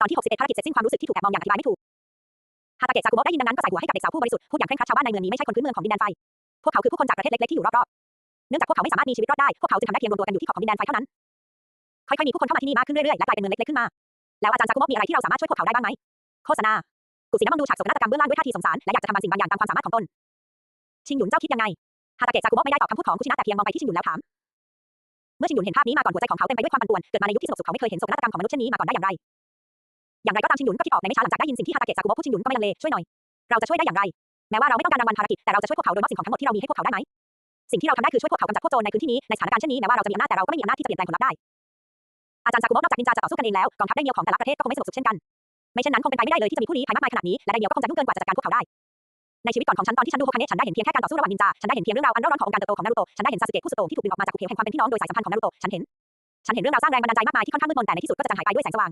ตอนที่61ภารกิจเสร็จสิ้นความรู้สึกที่ถูกแอบมองอย่างอธิบายไม่ถูกฮาตาเกะซากุโมะได้ยินดังนั้นก็ใส่หัวให้กับเด็กสาวผู้บริสุทธิ์พูดอย่างเคร่งครัดชาวบ้านในเมืองนี้ไม่ใช่คนพื้นเมืองของดินแดนไฟ พวกเขาคือผู้คนจากประเทศเล็กๆที่อยู่รอบๆ เนื่องจากพวกเขาไม่สามารถมีชีวิตรอดได้ พวกเขาจึงทำได้เพียงรวมตัวกันอยู่ที่ขอบของดินแดนไฟเท่านั้น ค่อยๆมีผู้คนเข้ามาที่นี่มากขึ้นเรื่อยๆและกลายเป็นเมืองเล็กๆขึ้นมา แล้วอาจารย์ซากุโมะมีอะไรที่เราสามารถช่วยพวกเขาได้บ้างไหมโฆษณากุสินะมองดูฉากโศกนาฏกรรมเบื้องล่างด้วยท่าทีสงสารและอยากจะทำบางสิ่งบางอย่างตามความสามารถของตน ชิงหยุนเจ้าคิดยังไงฮาตาเกะซากุโมะไม่ได้ตอบคำพูดของคุชินะแต่เพียงมองไปที่ชิงหยุนแล้วถาม เมื่อชิงหยุนเห็นภาพนี้มาก่อนหัวใจของเขาเต็มไปด้วยความปั่นป่วนเกิดมาในยุคที่สงบสุขเขาไม่เคยเห็นโศกนาฏกรรมของมนุษย์เช่นนี้มาก่อนได้อย่างไร อย่างไรก็ตามชิงหยุนก็คิดออกในไม่ช้าหลังจากได้ยินสิ่งที่ฮาตาเกะซากุโมะพูดชิงหยุนก็ไม่ลังเลช่วยหน่อย เราจะช่วยได้อย่างไร แม้ว่าเราไม่ต้องการรางวัลภารกิจแต่เราจะช่วยพวกเขาโดยมอบสิ่งของทั้งหมดที่เรามีให้พวกเขาได้ไหมสิ่งที่เราทำได้คือช่วยพวกเขากำจัดพวกโจรในพื้นที่นี้ในสถานการณ์เช่นนี้แม้ว่าเราจะมีอำนาจแต่เราก็ไม่มีอำนาจที่จะเปลี่ยนแปลงผลลัพธ์ได้อาจารย์ซากุโมะนอกจากนินจาจะต่อสู้กันเองแล้วกองทัพได้เมียวของแต่ละประเทศก็คงไม่สงบสุขเช่นกันไม่เช่นนั้นคงเป็นไปไม่ได้เลยที่จะมีผู้ลี้ภัยมากมายขนาดนี้และไดเมียวก็คงจะยุ่งเกินกว่าจะจัดการพวกเขาได้ในชีวิตก่อนของฉันตอนที่ฉันดูโฮคาเนะฉันได้เห็นเพียงแค่การต่อสู้ระหว่างนินจา ฉันได้เห็นเพียงเรื่องราวอันร่าร้อนของการเติบโตของนารูโตะ ฉันได้เห็นซาสึเกะผู้สุดโต่งที่ถูกดึงออกมาจากภูเขาแห่งความเป็นพี่น้องโดยสายสัมพันธ์ของนารูโตะ ฉันเห็น ฉันเห็นเรื่องราวสร้างแรงบันดาลใจมากมายที่ค่อนข้างมืดมนแต่ในที่สุดก็จะจางหายไปด้วยแสงสว่าง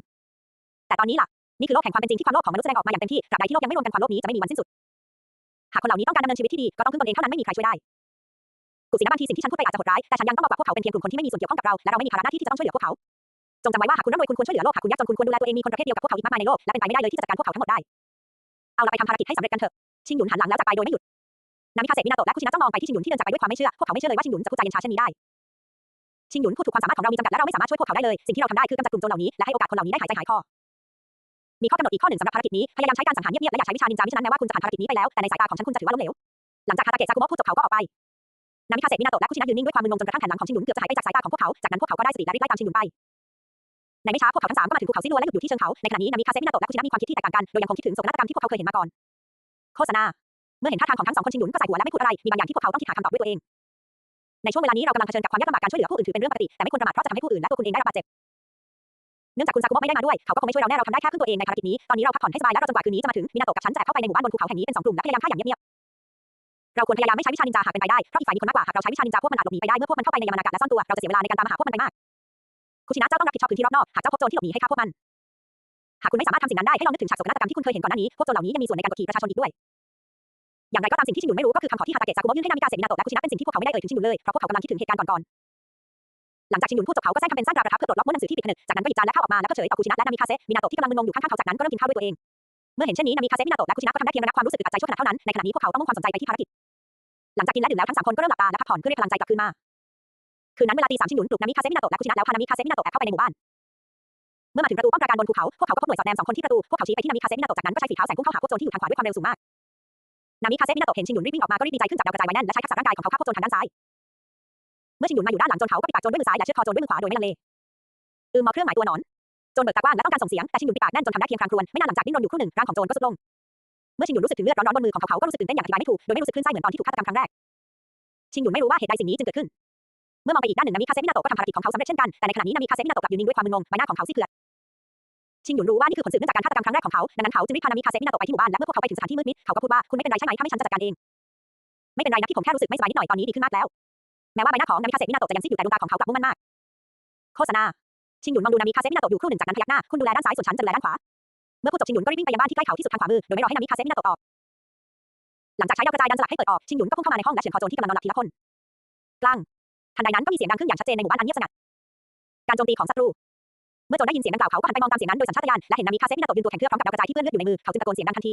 แต่ตอนนี้ล่ะ นี่คือโลกแห่งความเป็นจริงที่ความโลภของมนุษย์แสดงออกมาอย่างเต็มที่ตราบใดที่โลกยังไม่รวมกันความโลภนี้จะไม่มีวันสิ้นสุด หากคนเหล่านี้ต้องการดำเนินชีวิตที่ดีก็ต้องพึ่งตนเองเท่านั้นไม่มีใครช่วยได้กุศินะบางทีสิ่งที่ฉันพูดไปอาจจะโหดร้ายแต่ฉันยังต้องบอกว่าพวกเขาเป็นเพียงกลุ่มคนที่ไม่มีส่วนเกี่ยวข้องกับเราและเราไม่มีภาระหน้าที่ที่จะต้องช่วยเหลือพวกเขาจงจำไว้ว่าหากคุณร่ำรวยคุณควรช่วยเหลือโลกหากคุณยากจนคุณควรดูแลตัวเองมีคนประเภทเดียวกับพวกเขาอีกมากมายในโลกและเป็นไปไม่ได้เลยที่จะจัดการพวกเขาทั้งหมดได้ เอาเราไปทำภารกิจให้สำเร็จกันเถอะชิงหยุนหันหลังแล้วจากไปโดยไม่หยุดนามิคาเซมินาโตะและคุชินะจ้องมองไปที่ชิงหยุนที่เดินจากไปด้วยความไม่เชื่อพวกเขาไม่เชื่อเลยว่าชิงหยุนจะพูดจาเย็นชาเช่นนี้ได้ชิงหยุนพูดถูกความสามารถของเรามีจำกัดและเราไม่สามารถช่วยพวกเขาได้เลย สิ่งที่เราทำได้คือกำจัดกลุ่มโจรเหล่านี้และให้โอกาสคนเหล่านี้ได้หายใจหายคอ มีข้อกำหนดอีกข้อหนึ่งสำหรับภารกิจนี้ พยายามใช้การสังหารเงียบๆและอย่าใช้วิชานินจามิฉะนั้นแม้ว่าคุณจะผ่านภารกิจนี้ไปแล้ว แต่ในสายตาของฉันคุณจะถือว่าล้มเหลว หลังจากฮาตาเกะซากุโมะพูดจบเขาก็ออกไป นามิคาเซมินาโตะและคุชินะยืนนิ่งด้วยความมึนงงจนกระทั่งแผ่นหลังของชิงหยุนเกือบจะหายไปจากสายตาของพวกเขา จากนั้นพวกเขาก็ได้สติและรีบไล่ตามชิงหยุนไป ในไม่ช้าพวกเขาทั้งสามก็มาถึงภูเขาซิลัวและหยุดอยู่ที่เชิงเขา ในขณะนี้นามิคาเซมินาโตะและคุชินะมีความคิดที่แตกต่างกัน โดยยังคงคิดถึงโศกนาฏกรรมที่พวกเขาเคยเห็นมาก่อน โฆษณา เมื่อเห็นท่าทางของทั้งสองคนชิงหยุนก็ใส่หัวและไม่พูดอะไร มีบางอย่างที่พวกเขาต้องคิดหาคำตอบด้วยตัวเอง ในช่วงเวลานี้เรากำลังเผชิญกับความยากลำบากการช่วยเหลือผู้อื่นถือเป็นเรื่องปกติ แต่ไม่ควรประมาทเพราะจะทำให้ผู้อื่นและตัวคุณเองได้รับบาดเจ็บ เนื่องจากคุณซากุโมะไม่ได้มาด้วย เขาก็คงไม่ช่วยเราแน่เราทำได้แค่พึ่งตัวเองในภารกิจนี้ ตอนนี้เราพักผ่อนให้สบายและรอจนกว่าคืนนี้จะมาถึงมินาโตะกับฉันจะแอบเข้าไปในหมู่บ้านบนภูเขาแห่งนี้เป็นสองกลุ่มและพยายามฆ่าอย่างเงียบๆ เราควรพยายามไม่ใช้วิชานินจาหากเป็นไปได้ เพราะอีกฝ่ายมีคนมากกว่าหากเราใช้วิชานินจาพวกมันอาจหลบหนีไปได้เมื่อพวกมันเข้าไปในยามานากาศและซ่อนตัว เราจะเสียเวลาในการตามหาพวกมันไปมาก คุชินะเจ้าต้องรับผิดชอบพื้นที่รอบนอกหากเจ้าพบโจรที่หลบหนีให้ฆ่าพวกมัน หากคุณไม่สามารถทำสิ่งนั้นได้ให้ลองนึกถึงฉากโศกนาฏกรรมที่คุณเคยเห็นก่อนหน้านี้ พวกโจรเหล่านี้ยังมีส่วนในการกดขี่ประชาชนอีกด้วยอย่างไรก็ตามสิ่งที่ชิงหยุนไม่รู้ก็คือคำขอที่ฮาตาเกะซากุโมะยื่นให้นามิกาเซมินาโตะและคุชินะเป็นสิ่งที่พวกเขาไม่ได้เอ่ยถึงชิงหยุนเลยเพราะพวกเขากำลังคิดถึงเหตุการณ์ก่อนๆ หลังจากชิงหยุนพูดจบเขาก็แซงทำเป็นสร้างตราประทับเพื่อปลดล็อกม้วนหนังสือที่ปิดผนึกจากนั้นก็หยิบจานและข้าวออกมาแล้วก็เฉยต่อคุชินะและนามิคาเซะมินาโตะที่กำลังมึนงงอยู่ข้างๆเขาจากนั้นก็เริ่มกินข้าวด้วยตัวเองเมื่อเห็นเช่นนี้นามิคาเซะมินาโตะและคุชินะก็ทำได้เพียงระงับความรู้สึกอึดอัดใจชั่วขณะเท่านั้นในขณะนี้พวกเขาต้องมุ่งความสนใจไปที่ภารกิจหลังจากกินและดื่มแล้วทั้งสามคนก็เริ่มหลับตาและพักผ่อนเพื่อเรียกพลังใจกลับคืนมาคืนนั้นเวลาตีสามชิงหยุนปลุกนามิคาเซะมินาโตะและคุชินะแล้วพานามิคาเซะมินาโตะแอบเข้าไปในหมู่บ้านเมื่อมาถึงประตูป้อมปราการบนภูเขาพวกเขาก็พบหน่วยสอดแนมสองคนที่ประตูพวกเขาชี้ไปที่นามิคาเซะมินาโตะจากนั้นก็ใช้ฝีเท้าแสงพุ่งเข้าหาพวกโจรที่อยู่ทางขวาด้วยความเร็วสูงมากนามิคาเซะมินาโตะเห็นชิงหยุนรีบวิ่งออกมาก็รีบดีใจขึ้นจับดาวกระจายไว้แน่นและใช้ทักษะร่างกายของเขาฆ่าพวกโจรทางด้านซ้าย มื่อชิงหยุนมาอยู่ด้านหลังโจรเขาก็ปิดปากโจรด้วยมือซ้ายและเชือดคอโจรด้วยมือขวาโดยไม่ลังเลอือมอเครื่องหมายตัวหนอนโจรเบิกตากว้างและต้องการส่งเสียงแต่ชิงหยุนปิดปากแน่นจนทำได้เพียงคลางครวญไม่นานหลังจากดิ้นรนอยู่ครู่หนึ่งร่างของโจรก็สุดลงเมื่อชิงหยุนรู้สึกถึงเลือดร้อนๆบนมือของเขาเขาก็รู้สึกตื่นเต้นอย่างอธิบายไม่ถูกโดยไม่รู้สึกคลื่นไส้เหมือนตอนที่ถูกฆาตกรรมครั้งแรกชิงหยุนไม่รู้ว่าเหตุใดสิ่งนี้จึงเกิดขึ้น เมื่อมองไปอีกด้านหนึ่งนามิคาเซมินาโตะก็ทำภารกิจของเขาสำเร็จเช่นกันแต่ในขณะนี้นามิคาเซมินาโตะกลับยืนนิ่งด้วยความมึนงงใบหน้าของเขาซีดเผือดชิงหยุนรู้ว่านี่คือผลสืบเนื่องจากการฆาตกรรมครั้งแรกของเขาดังนั้นเขาจึงรีบพานามิคาเซมินาโตะไปที่หมู่บ้านและเมื่อพวกเขาไปถึงสถานที่มืดมิดเขาก็พูดว่าคุณไม่เป็นไรใช่ไหมถ้าไม่ฉันจะจัดการเองไม่เป็นไรนะที่ผมแค่รู้สึกไม่สบายนิดหน่อยตอนนี้ดีขึ้นมากแล้ว แม้ว่าใบหน้าของนามิคาเซมินาโตะจะยังซีดอยู่แต่ดวงตาของเขากลับมุ่งมั่นมาก โฆษณา ชิงหยุนมองดูนามิคาเซมินาโตะอยู่ครู่หนึ่งจากนั้นพยักหน้าคุณดูแลด้านซ้ายส่วนฉันจะดูแลด้านขวา เมื่อพูดจบชิงหยุนก็รีบวิ่งไปยังบ้านที่ใกล้เขาที่สุดทางขวามือโดยไม่รอให้นามิคาเซมินาโตะตอบ หลังจากใช้ดาวกระจายดันสลักให้เปิดออกชิงหยุนก็พุ่งเข้ามาในห้องและเฉือนคอโจรที่กำลังนอนหลับทีละคนกลางทันใดนั้นก็มีเสียงดังขึ้นอย่างชัดเจนในหมู่บ้านอันเงียบสงัดการโจมตีของศัตรูเมื่อโจรได้ยินเสียงดังกล่าวเขาก็หันไปมองตามเสียงนั้นโดยสัญชาตญาณและเห็นนามิคาเซมินาโตะยืนตัวแข็งเครือพร้อมกับดาวกระจายที่เปื้อนเลือดอยู่ในมือเขาจึงตะโกนเสียงดังทันที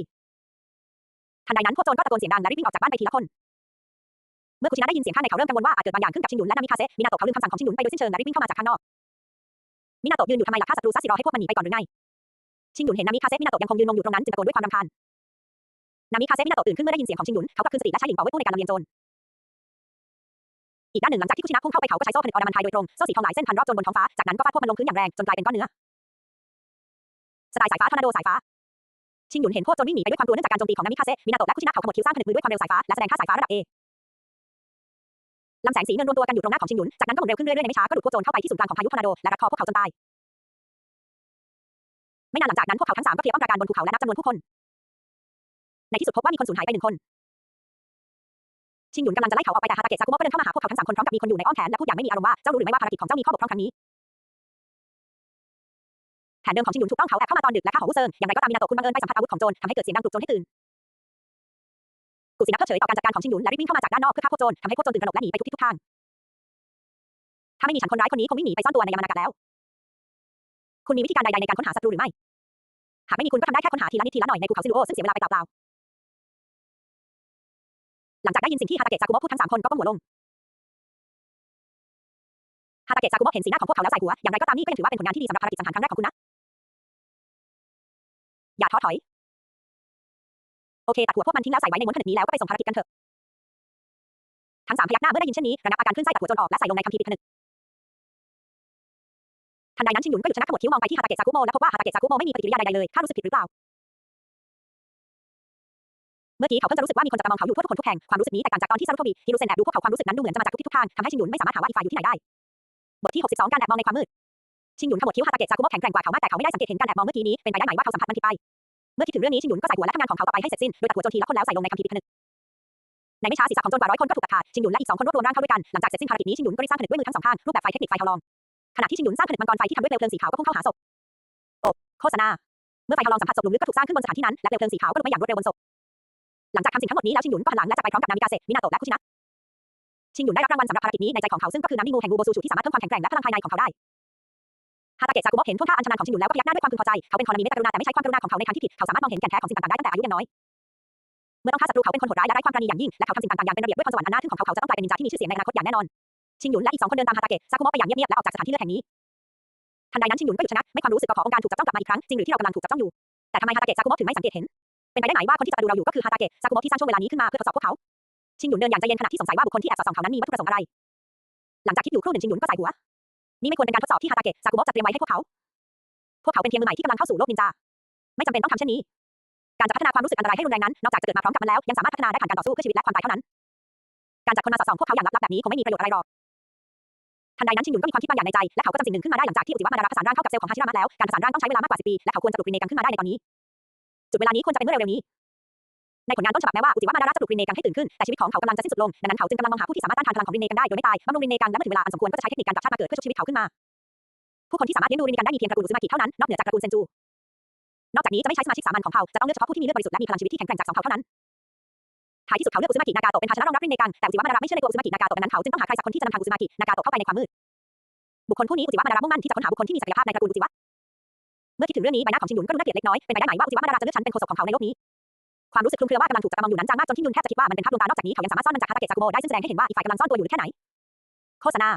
ทันใดนั้นพวกโจรก็ตะโกนเสียงดังและรีบวิ่งออกจากบ้านไปทีละคน เมื่อคุชินะได้ยินเสียงข้างในเขาเริ่มกังวลว่าอาจเกิดบางอย่างขึ้นกับชิงหยุนและนามิคาเซะมินาโตะเขาลืมคำสั่งของชิงหยุนไปโดยสิ้นเชิงและรีบวิ่งเข้ามาจากข้างนอกมินาโตะยืนอยู่ทำไมล่ะฆ่าศัตรูซะสิรอให้พวกมันหนีไปก่อนหรือไงชิงหยุนเห็นนามิคาเซะมินาโตะยังคงยืนงงอยู่ตรงนั้นจึงตะโกนด้วยความรำคาญนามิคาเซะมินาโตะตื่นขึ้นเมื่อได้ยินเสียงของชิงหยุนเขากลับคืนสติและใช้หลิงเป่าไว้พูดในการลำเลียงโจรอีกด้านหนึ่งหลังจากที่คุชินะพุ่งเข้าไปเขาก็ใช้โซ่ผนึกออร์นามันไทยโดยตรงโซ่สีทองหลายเส้นพันรอบจรบนท้องฟ้าจากนั้นก็ฟาดพวกมันลงพื้นอย่างแรงจนกลายเป็นก้อนเนื้อสไตล์สายฟ้าทอร์นาโดสายฟ้าชิงหยุนเห็นพวกโจรวิ่งหนีไปด้วยความกลัวเนื่องจากการโจมตีของนามิคาเซะมินาโตะและคุชินะเขาขมวดคิ้วสร้างผนึกมือด้วยความเร็วสายฟ้าและแสดงค่าสายฟ้าระดับ A ลำแสงสีเงินรวมตัวกันอยู่ตรงหน้าของชิงหยุน จากนั้นก็หมุนเร็วขึ้นเรื่อยๆในไม่ช้าก็ดูดพวกโจรเข้าไปที่ศูนย์กลางของพายุทอร์นาโดและรัดคอพวกเขาจนตาย ไม่นานหลังจากนั้นพวกเขาทั้งสามก็เคลียร์ป้อมปราการบนภูเขาและนับจำนวนผู้คน ในที่สุดพบว่ามีคนสูญหายไปหนึ่งคน ชิงหยุนกำลังจะไล่เขาออกไปแต่ฮาตาเกะซากุโมะก็เดินเข้ามาหาพวกเขาทั้งสามคนพร้อมกับมีคนอยู่ในอ้อมแขนและพูดอย่างไม่มีอารมณ์ว่าเจ้ารู้หรือไม่ว่าภารกิจของเจ้ามีข้อบกพร่องครั้งนี้แผนเดิมของชิงหยุนถูกต้องเขาแอบเข้ามาตอนดึกและฆ่าหัววูเซิงอย่างไรก็ตามมินาโตะคุณบังเอิญไปสัมผัสอาวุธของโจรทำให้เกิดเสียงดังปลุกโจรให้ตื่น กุสินะเพิกเฉยต่อการจัดการของชิงหยุนและรีบวิ่งเข้ามาจากด้านนอกเพื่อฆ่าพวกโจรทำให้พวกโจรตื่นตระหนกและหนีไปทุกทิศทุกทาง ถ้าไม่มีฉันคนร้ายคนนี้คงวิ่งหนีไปซ่อนตัวในยามานากาศแล้ว คุณมีวิธีการใดๆในการค้นหาศัตรูหรือไม่ หากไม่มีคุณก็ทำได้แค่ค้นหาทีละนิดทีละหน่อยในภูเขาซิลูโอซึ่งเสียเวลาไปเปล่าๆหลังจากได้ยินสิ่งที่ฮาตาเกะซากุโมะพูดทั้งสามคนก็ก้มหัวลงฮาตาเกะซากุโมะเห็นสีหน้าของพวกเขาแล้วใส่หัว อย่างไรก็ตามนี่ก็ยังถือว่าเป็นผลงานที่ดีสำหรับภารกิจสังหารครั้งแรกของคุณนะ อย่าท้อถอย โอเคตัดหัวพวกมันทิ้งแล้วใส่ไว้ในม้วนขนาดนี้แล้วก็ไปส่งภารกิจกันเถอะ ทั้งสามพยักหน้าเมื่อได้ยินเช่นนี้ระงับอาการขึ้นไส้ตัดหัวจนออกและใส่ลงในคัมภีร์ปิดผนึกทันใดนั้นชินหยุนก็หยุดชะงักขมวดคิ้วมองไปที่ฮาตาเกะซากุโมและพบว่าฮาตาเกะซากุโมไม่มีปฏิกิริยาใดๆเลยข้ารู้สึกผิดหรือเปล่า เมื่อกี้เขาเพิ่งจะรู้สึกว่ามีคนจับตามองเขาอยู่ทั่วทุกคนทุกแห่งความรู้สึกนี้แตกต่างจากตอนที่ซารุโทบิฮิรุเซนแอบดูพวกเขาความรู้สึกนั้นดูเหมือนจะมาจากทุกทิศทุกทางทำให้ชินหยุนไม่สามารถหาว่าอีกฝ่ายอยู่ที่ไหนได้บทที่ 62 การแอบมองในความมืดชินหยุนขมวดคิ้วฮาตาเกะซากุโมแข็งแกร่งกว่าเขามากแต่เขาไม่ได้สังเกตเห็นการแอบมองเมื่อกี้นี้เป็นไปได้ไหมว่าเขาสัมผัสมันผิดไป เมื่อคิดถึงเรื่องนี้ชินหยุนก็ใส่หัวและทำงานของเขาต่อไปให้เสร็จสิ้นโดยตัดหัวโจรทีและคนแล้วใส่ลงในคัมภีร์ปิดผนึกในไม่ช้าศีรษะของโจรกว่าร้อยคนก็ถูกตัดขาดชินหยุนและอีกสองคนรวบรวมร่างเข้าด้วยกันหลังจากเสร็จสิ้นภารกิจนี้ชินหยุนก็ได้สร้างผนึกด้วยมือทั้งสองข้างรูปแบบไฟเทคนิคไฟทองรองขณะที่ชินหยุนสร้างผนึกมังกรไฟที่ทำด้วยเปลวเพลิงสีขาวก็พุ่งเข้าหาศพโฆษณาเมื่อไฟทองรองสัมผัสศพหลุมลึกก็ถูกสร้างขึ้นบนสถานที่นั้นและเปลวเพลิงสีขาวก็ลุกไหม้อย่างรวดเร็วบนศพหลังจากทำสิ่งทั้งหมดนี้แล้วชินหยุนก็หันหลังและจากไปพร้อมกับนามิกาเซมินาโตะและคุชินะชินหยุนได้รับรางวัลสำหรับภารกิจนี้ในใจของเขาซึ่งก็คือน้ำดิงูแห่งบูโบซูชูที่สามารถเพิ่มความแข็งแกร่งและพลังภายในของเขาได้ ฮาตาเกะซากุโมะเห็นท่วงท่าอันชำนาญของชินหยุนแล้วก็พยักหน้าด้วยความพึงพอใจเขาเป็นคนมีเมตตากรุณาแต่ไม่ใช่ความกรุณาของเขาในทางที่ผิดเขาสามารถมองเห็นแก่นแท้ของสิ่งต่างๆได้ตั้งแต่อายุยังน้อยเมื่อต้องฆ่าศัตรูเขาเป็นคนโหดร้ายและไร้ความปราณีอย่างยิ่งและเขาทำสิ่งต่างๆอย่างเป็นระเบียบด้วยพรสวรรค์อันน่าทึ่งของเขาเขาจะต้องกลายเป็นนินจาที่มีชื่อเสียงในอนาคตอย่างแน่นอนชินหยุนและอีกสองคนเดินตามฮาตาเกะซากุโมะไปอย่างเงียบๆและออกจากสถานที่เลือดแห่งนี้ทันใดนั้นชินหยุนก็หยุดชะงักไม่ความรู้สึกขององค์การถูกจับต้องกลับมาอีกครั้งจริงหรือที่เรากำลังถูกจับต้องอยู่แต่ทำไมฮาตาเกะซากุโมะถึงไม่สังเกตเห็นเป็นไปได้ไหมว่าคนที่จะมาดูเราอยู่ก็คือฮาตาเกะซากุโมะที่สร้างช่วงเวลานี้ขึ้นมาเพื่อทดสอบพวกเขาชินหยุนเดินอย่างใจเย็นขณะที่สงสัยว่าบุคคลที่แอบสอดส่องเขานั้นมีวัตถุประสงค์อะไรหลังจากคิดอยู่ครู่หนึ่งชินหยุนก็ใส่หัว นี่ไม่ควรเป็นการทดสอบที่ฮาตาเกะซากุโมะจัดเตรียมไว้ให้พวกเขา พวกเขาเป็นเพียงมือใหม่ที่กำลังเข้าสู่โลกนินจา ไม่จำเป็นต้องทำเช่นนี้ การจะพัฒนาความรู้สึกอันตรายให้รุนแรงนั้น นอกจากจะเกิดมาพร้อมกับมันแล้ว ยังสามารถพัฒนาได้ผ่านการต่อสู้เพื่อชีวิตและความตายเท่านั้น การจัดคนมาสอดส่องพวกเขาอย่างลับๆแบบนี้คงไม่มีประโยชน์อะไรหรอกทันใดนั้นชินหยุนก็มีความคิดบางอย่างในใจ และเขาก็จำสิ่งหนึ่งขึ้นมาได้หลังจากที่อุจิวะมาดาราประสานร่างเข้ากับเซลล์ของฮาชิรามะแล้ว การประสานร่างต้องใช้เวลามากกว่า10ปี และเขาควรจะปลุกรีเนกังขึ้นมาได้ในตอนนี้ จุดเวลานี้ควรจะเป็นเมื่อเร็วๆนี้ ในผลงานต้นฉบับแม้ว่าอุจิวะมาดาราจะปลุกรีเนกังให้ตื่นขึ้นแต่ชีวิตของเขากำลังจะสิ้นสุดลงดังนั้นเขาจึงกำลังมองหาผู้ที่สามารถต้านทานพลังของรีเนกังได้โดยไม่ตายบำรุงรีเนกังและเมื่อถึงเวลาอันสมควรก็จะใช้เทคนิคการกลับชาติมาเกิดเพื่อชุบชีวิตเขาขึ้นมา ผู้คนที่สามารถเลี้ยงดูรีเนกังได้มีเพียงตระกูลอุซึมากิเท่านั้นนอกเหนือจากตระกูลเซนจูนอกจากนี้จะไม่ใช้สมาชิกสามัญของเผ่าจะต้องเลือกเฉพาะผู้ที่มีเลือดบริสุทธิ์และมีพลังชีวิตที่แข็งแกร่งจากสองเผ่าเท่านั้นท้ายที่สุดเขาเลือกอุซึมากินากาโตะเป็นภาชนะรองรับรินเนกังแต่อุจิวะมาดาราไม่เชื่อในตัวอุซึมากินากาโตะดังนั้นเขาจึงต้องหาใครสักคนที่จะนำทางอุซึมากินากาโตะเข้าไปในความมืดบุคคลผู้นี้อุจิวะมาดารามุ่งมั่นที่จะค้นหาบุคคลที่มีศักยภาพในตระกูลอุจิวะเมื่อคิดถึงเรื่องนี้ใบหน้าของชินหยุนก็ดูน่าเกลียดเล็กน้อยเป็นไปได้ไหมว่าอุจิวะมาดาราจะเลือกฉันเป็นโฆษกของเขาในโลกนี้ ความรู้สึกคลุมเครือว่ากำลังถูกจับตามองอยู่นั้นจางมากจนที่ยุนแทบจะคิดว่ามันเป็นภาพลวงตานอกจากนี้เขายังสามารถซ่อนมันจากฮาตาเกะซากุโมได้ซึ่งแสดงให้เห็นว่าอีกฝ่ายกำลังซ่อนตัวอยู่หรือแค่ไหน โฆษณา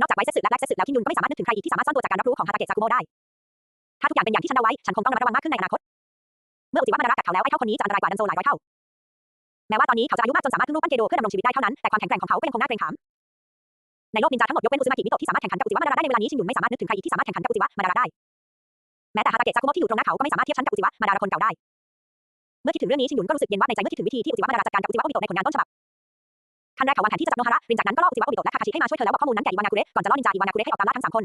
นอกจากไว้เซสึและแลกเซสึแล้วที่ยุนก็ไม่สามารถนึกถึงใครอีกที่สามารถซ่อนตัวจากการรับรู้ของฮาตาเกะซากุโมได้ ถ้าทุกอย่างเป็นอย่างที่ฉันเดาไว้ฉันคงต้องระมัดระวังมากขึ้นในอนาคต เมื่ออุจิวะมาดารากัดเขาแล้วไอ้เท่าคนนี้จะอันตรายกว่าดันโซหลายร้อยเท่า แม้ว่าตอนนี้เขาจะอายุมากจนสามารถขึ้นรูปปั้นเกโดเพื่อดำรงชีวิตได้เท่านั้นแต่ความแข็งแกร่งของเขาก็ยังคงน่าเกรงขามในโลกนินจาทั้งหมดยกเว้นอุซึมากิมิโตะที่สามารถแข่งขันกับอุจิวะมาดาราได้ในเวลานี้ชินยุนไม่สามารถนึกถึงใครอีกที่สามารถแข่งขันกับอุจิวะมาดาราได้แม้แต่ฮาตาเกะซากุโมะที่อยู่ตรงหน้าเขาก็ไม่สามารถเทียบชั้นกับอุจิวะมาดาราคนเก่าได้ เมื่อคิดถึงเรื่องนี้ชินหยุนก็รู้สึกเย็นว่าในใจเมื่อคิดถึงวิธีที่อุจิวะมาดาราจัดการกับอุจิวะโอบิโตะในผลงานต้นฉบับขั้นแรกเขาวางแผนที่จะจับโนฮาระรินจากนั้นก็ล่ออุจิวะโอบิโตะและคาคาชิให้มาช่วยเธอแล้วบอกข้อมูลนั้นแก่อิวานากุเระก่อนจะล่อนินจาอิวานากุเระให้ออกตามล่าทั้งสามคน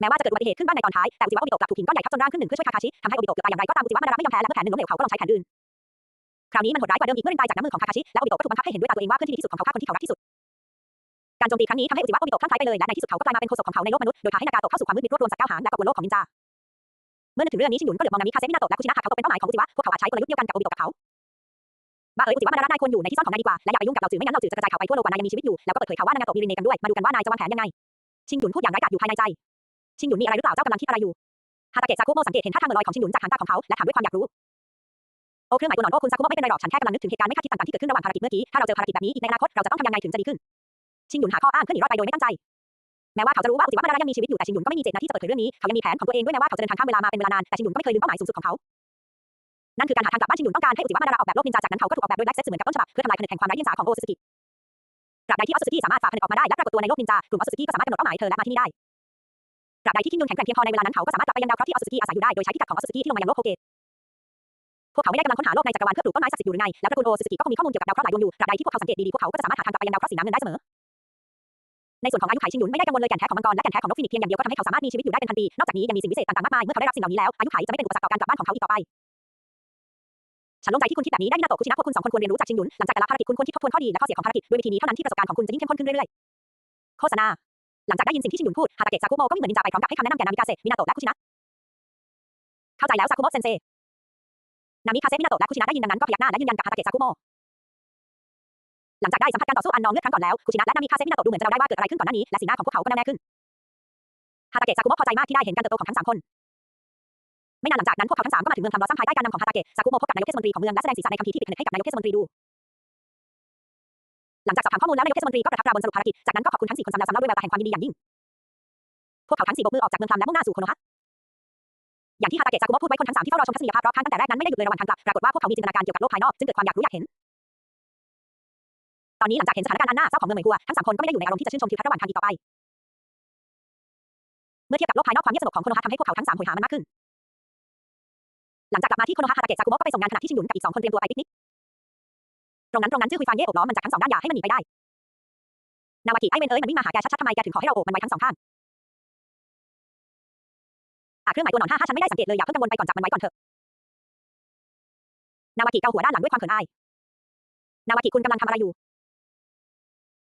แม้ว่าจะเกิดอุบัติเหตุขึ้นบ้างในตอนท้ายแต่อุจิวะโอบิโตะกลับถูกหินก้อนใหญ่ทับจนร่างขึ้นหนึ่งเพื่อช่วยคาคาชิทำให้โอบิโตะเกือบตายอย่างไรก็ตามอุจิวะมาดาราไม่ยอมแพ้และเมื่อแผนหนึ่งล้มเหลวเขาก็ลองใช้แผนอื่นคราวนี้มันโหดร้ายกว่าเดิมอีกเมื่อรินตายจากน้ำมือของคาคาชิและโอบิโตะก็ถูกบังคับให้เห็นด้วยตาตัวเองว่าเพื่อนที่ดีที่สุดของเขาฆ่าคนที่เขารักที่สุดการโจมตีครั้งนี้ทำให้อุจิวะโอบิโตะคลั่งไคล้ไปเลยและในที่สุดเขาก็กลายมาเป็นโฆษกของเขาในโลกมนุษย์โดยพาให้นากาโตะเข้าสู่ความมืดมิดรวบรวมสัตว์เก้าหางและก่อกวนโลกของนินจา มื่อนึกถึงเรื่องนี้ชินหยุนก็เหลือบมองนามิคาเซมินาโตะและคุชินะหากเขาตกเป็นเป้าหมายของอุจิวะพวกเขาอาจใช้กลยุทธ์เดียวกันกับโอบิโตะกับเขาบ้าเอ๋ยอุจิวะมาดาระนายควรอยู่ในที่ซ่อนของนายดีกว่าและอย่าไปยุ่งกับเราจือไม่งั้นเราจือจะกระจายข่าวไปทั่วโลกว่านายยังมีชีวิตอยู่แล้วก็เปิดเผยข่าวว่านางาโตะมีรินเนกันด้วยมาดูกันว่านายจะวางแผนยังไงชินหยุนพูดอย่างไร้กาจอยู่ภายในใจชินหยุนมีอะไรหรือเปล่าเจ้ากำลังคิดอะไรอยู่ฮาตาเกะซากุโมะสังเกตเห็นท่าทางลอยของชินหยุนจากหางตาของเขาและถามด้วยความอยากรู้โอเครื่องหมายตัวหนอนโอคุณซากุโมะไม่เป็นไรหรอกฉันแค่กำลังนึกถึงเหตุการณ์ไม่คาดคิดต่างๆที่เกิดขึ้นระหว่างภารกิจเมื่อกี้ถ้าเราเจอภารกิจแบบนี้อีกในอนาคตเราจะต้องทำยังไงถึงจะดีขึ้นชินหยุนหาข้ออ้างเพื่อหนีรอดไปโดยไม่ตั้งใจ แม้ว่าเขาจะรู้ว่าอุจิวะมาดาระยังมีชีวิตอยู่แต่ชินหยุนก็ไม่มีเจตนาที่จะเปิดเผยเรื่องนี้เขายังมีแผนของตัวเองด้วยแม้ว่าเขาจะเดินทางข้ามเวลามาเป็นเวลานานแต่ชินหยุนก็ไม่เคยลืมเป้าหมายสูงสุดของเขานั่นคือการหาทางกลับบ้านชินหยุนต้องการให้อุจิวะมาดาราออกแบบโลกนินจาจากนั้นเขาก็ถูกออกแบบโดยแบล็กเซตเหมือนกับต้นฉบับเพื่อทำลายผนึกแห่งความไร้เดียงสาของโอซึกิตราบใดที่ออซึกิสามารถฝ่าผนึกออกมาได้และปรากฏตัวในโลกนินจากลุ่มออซึกิก็สามารถกำหนดเป้าหมายเธอและมาที่นี่ได้ตราบใดที่คิมยุนแข็งแกร่งเพียงพอในเวลานั้นเขาก็สามารถกลับไปยังดาวเคราะห์ที่ออซึกิอาศัยอยู่ได้โดยใช้พิกัดของออซึกิที่ลงมายังโลกโคเกตพวกเขาไม่ได้กำลังค้นหาโลกในจักรวาลเพื่อปลูกต้นไม้ศักดิ์สิทธิ์อยู่หรือไงแล้วตระกูลโอซึกิก็คงมีข้อมูลเกี่ยวกับดาวเคราะห์หลายดวงอยู่ตราบใดที่พวกเขาสังเกตดีๆพวกเขาก็จะสามารถหาทางกลับไปยังดาวเคราะห์สีน้ำเงินได้เสมอ ในส่วนของอายุขัยชินหยุนไม่ได้กังวลเลยแก่นแท้ของมังกรและแก่นแท้ของนกฟินิกเพียงอย่างเดียวก็ทำให้เขาสามารถมีชีวิตอยู่ได้เป็นพันปี นอกจากนี้ยังมีสิ่งพิเศษต่างๆมากมายเมื่อเขาได้รับสิ่งเหล่านี้แล้วอายุขัยจะไม่เป็นอุปสรรคต่อการกลับบ้านของเขาอีกต่อไป ฉันลงใจที่คุณคิดแบบนี้ได้มินาโตะคุชินะพวกคุณสองคนควรเรียนรู้จากชินหยุนหลังจากแต่ละภารกิจคุณควรคิดทบทวนข้อดีและข้อเสียของภารกิจด้วยวิธีนี้เท่านั้นที่ประสบการณ์ของคุณจะยิ่งเข้มข้นขึ้นเรื่อยๆโฆษณาหลังจากได้ยินสิ่งที่ชินหยุนพูดฮาตาเกะซากุโมก็มีเหมือนนินจาไปพร้อมกับให้คำแนะนำแก่นามิกาเซมินาโตะและคุชินะเข้าใจแล้วซากุโมะเซนเซนามิคาเซมินาโตะและคุชินะได้ยินดังนั้นก็พยักหน้าและยืนยันกับฮาตาเกะซากุโมะ หลังจากได้สัมผัสการต่อสู้อันนองเลือดครั้งก่อนแล้วคุชินะและนามิคาเซมินาโตะดูเหมือนจะเดาได้ว่าเกิดอะไรขึ้นก่อนหน้านี้และสีหน้าของพวกเขาก็แน่วแน่ขึ้นฮาตาเกะซากุโมะพอใจมากที่ได้เห็นการเติบโตของทั้งสามคน ไม่นานหลังจากนั้นพวกเขาทั้งสามก็มาถึงเมืองทำลอซัมภายใต้การนำของฮาตาเกะซากุโมพบกับนายกเทศมนตรีของเมืองและแสดงสีสันในคำพีที่ปิดผนึกให้กับนายกเทศมนตรีดู หลังจากสอบถามข้อมูลแล้วนายกเทศมนตรีก็ประทับตราบนสรุปภารกิจ จากนั้นก็ขอบคุณทั้งสี่คนสำหรับสำรับด้วยแววตาแห่งความยินดีอย่างยิ่ง พวกเขาทั้งสี่โบกมือออกจากเมืองทำและมุ่งหน้าสู่โคโนฮะอย่างที่ฮาตาเกะซากุโมพูดไว้คนทั้งสามที่เฝ้ารอชมทัศนียภาพรอบข้างตั้งแต่แรกนั้นไม่ได้หยุดเลยระหว่างทางกลับปรากฏว่าพวกเขามีจินตนาการเกี่ยวกับโลกภายนอกจึงเกิดความอยากรู้อยากเห็น ตอนนี้หลังจากเห็นสถานการณ์อันน่าเศร้าของเมืองเหมยกัวทั้งสามคนก็ไม่ได้อยู่ในอารมณ์ที่จะชื่นชมทิวทัศน์ระหว่างทางอีกต่อไปเมื่อเทียบกับโลกภายนอกความเงียบสงบของโคโนฮะทำให้พวกเขาทั้งสามโหยหามันมากขึ้น หลังจากกลับมาที่โคโนฮะฮาตาเกะซากุโมก็ไปส่งงานขณะที่ชินหยุนกับอีกสองคนเตรียมตัวไปปิกนิกตรงนั้นตรงนั้นจื้อคุยฟางเย่โอบล้อมมันจากทั้งสองด้านอย่าให้มันหนีไปได้นาวากิไอเวนเอ้ยมันวิ่งมาหาแกชัดๆทำไมแกถึงขอให้เราโอบมันไว้ทั้งสองข้างอะเครื่องหมายตัวหนอนห้าฉันไม่ได้สังเกตเลยอย่าเพิ่งกังวลไปก่อนจับมันไว้ก่อนเถอะนาวากิเกาหัวด้านหลังด้วยความเขินอายนาวากิคุณกำลังทำอะไรอยู่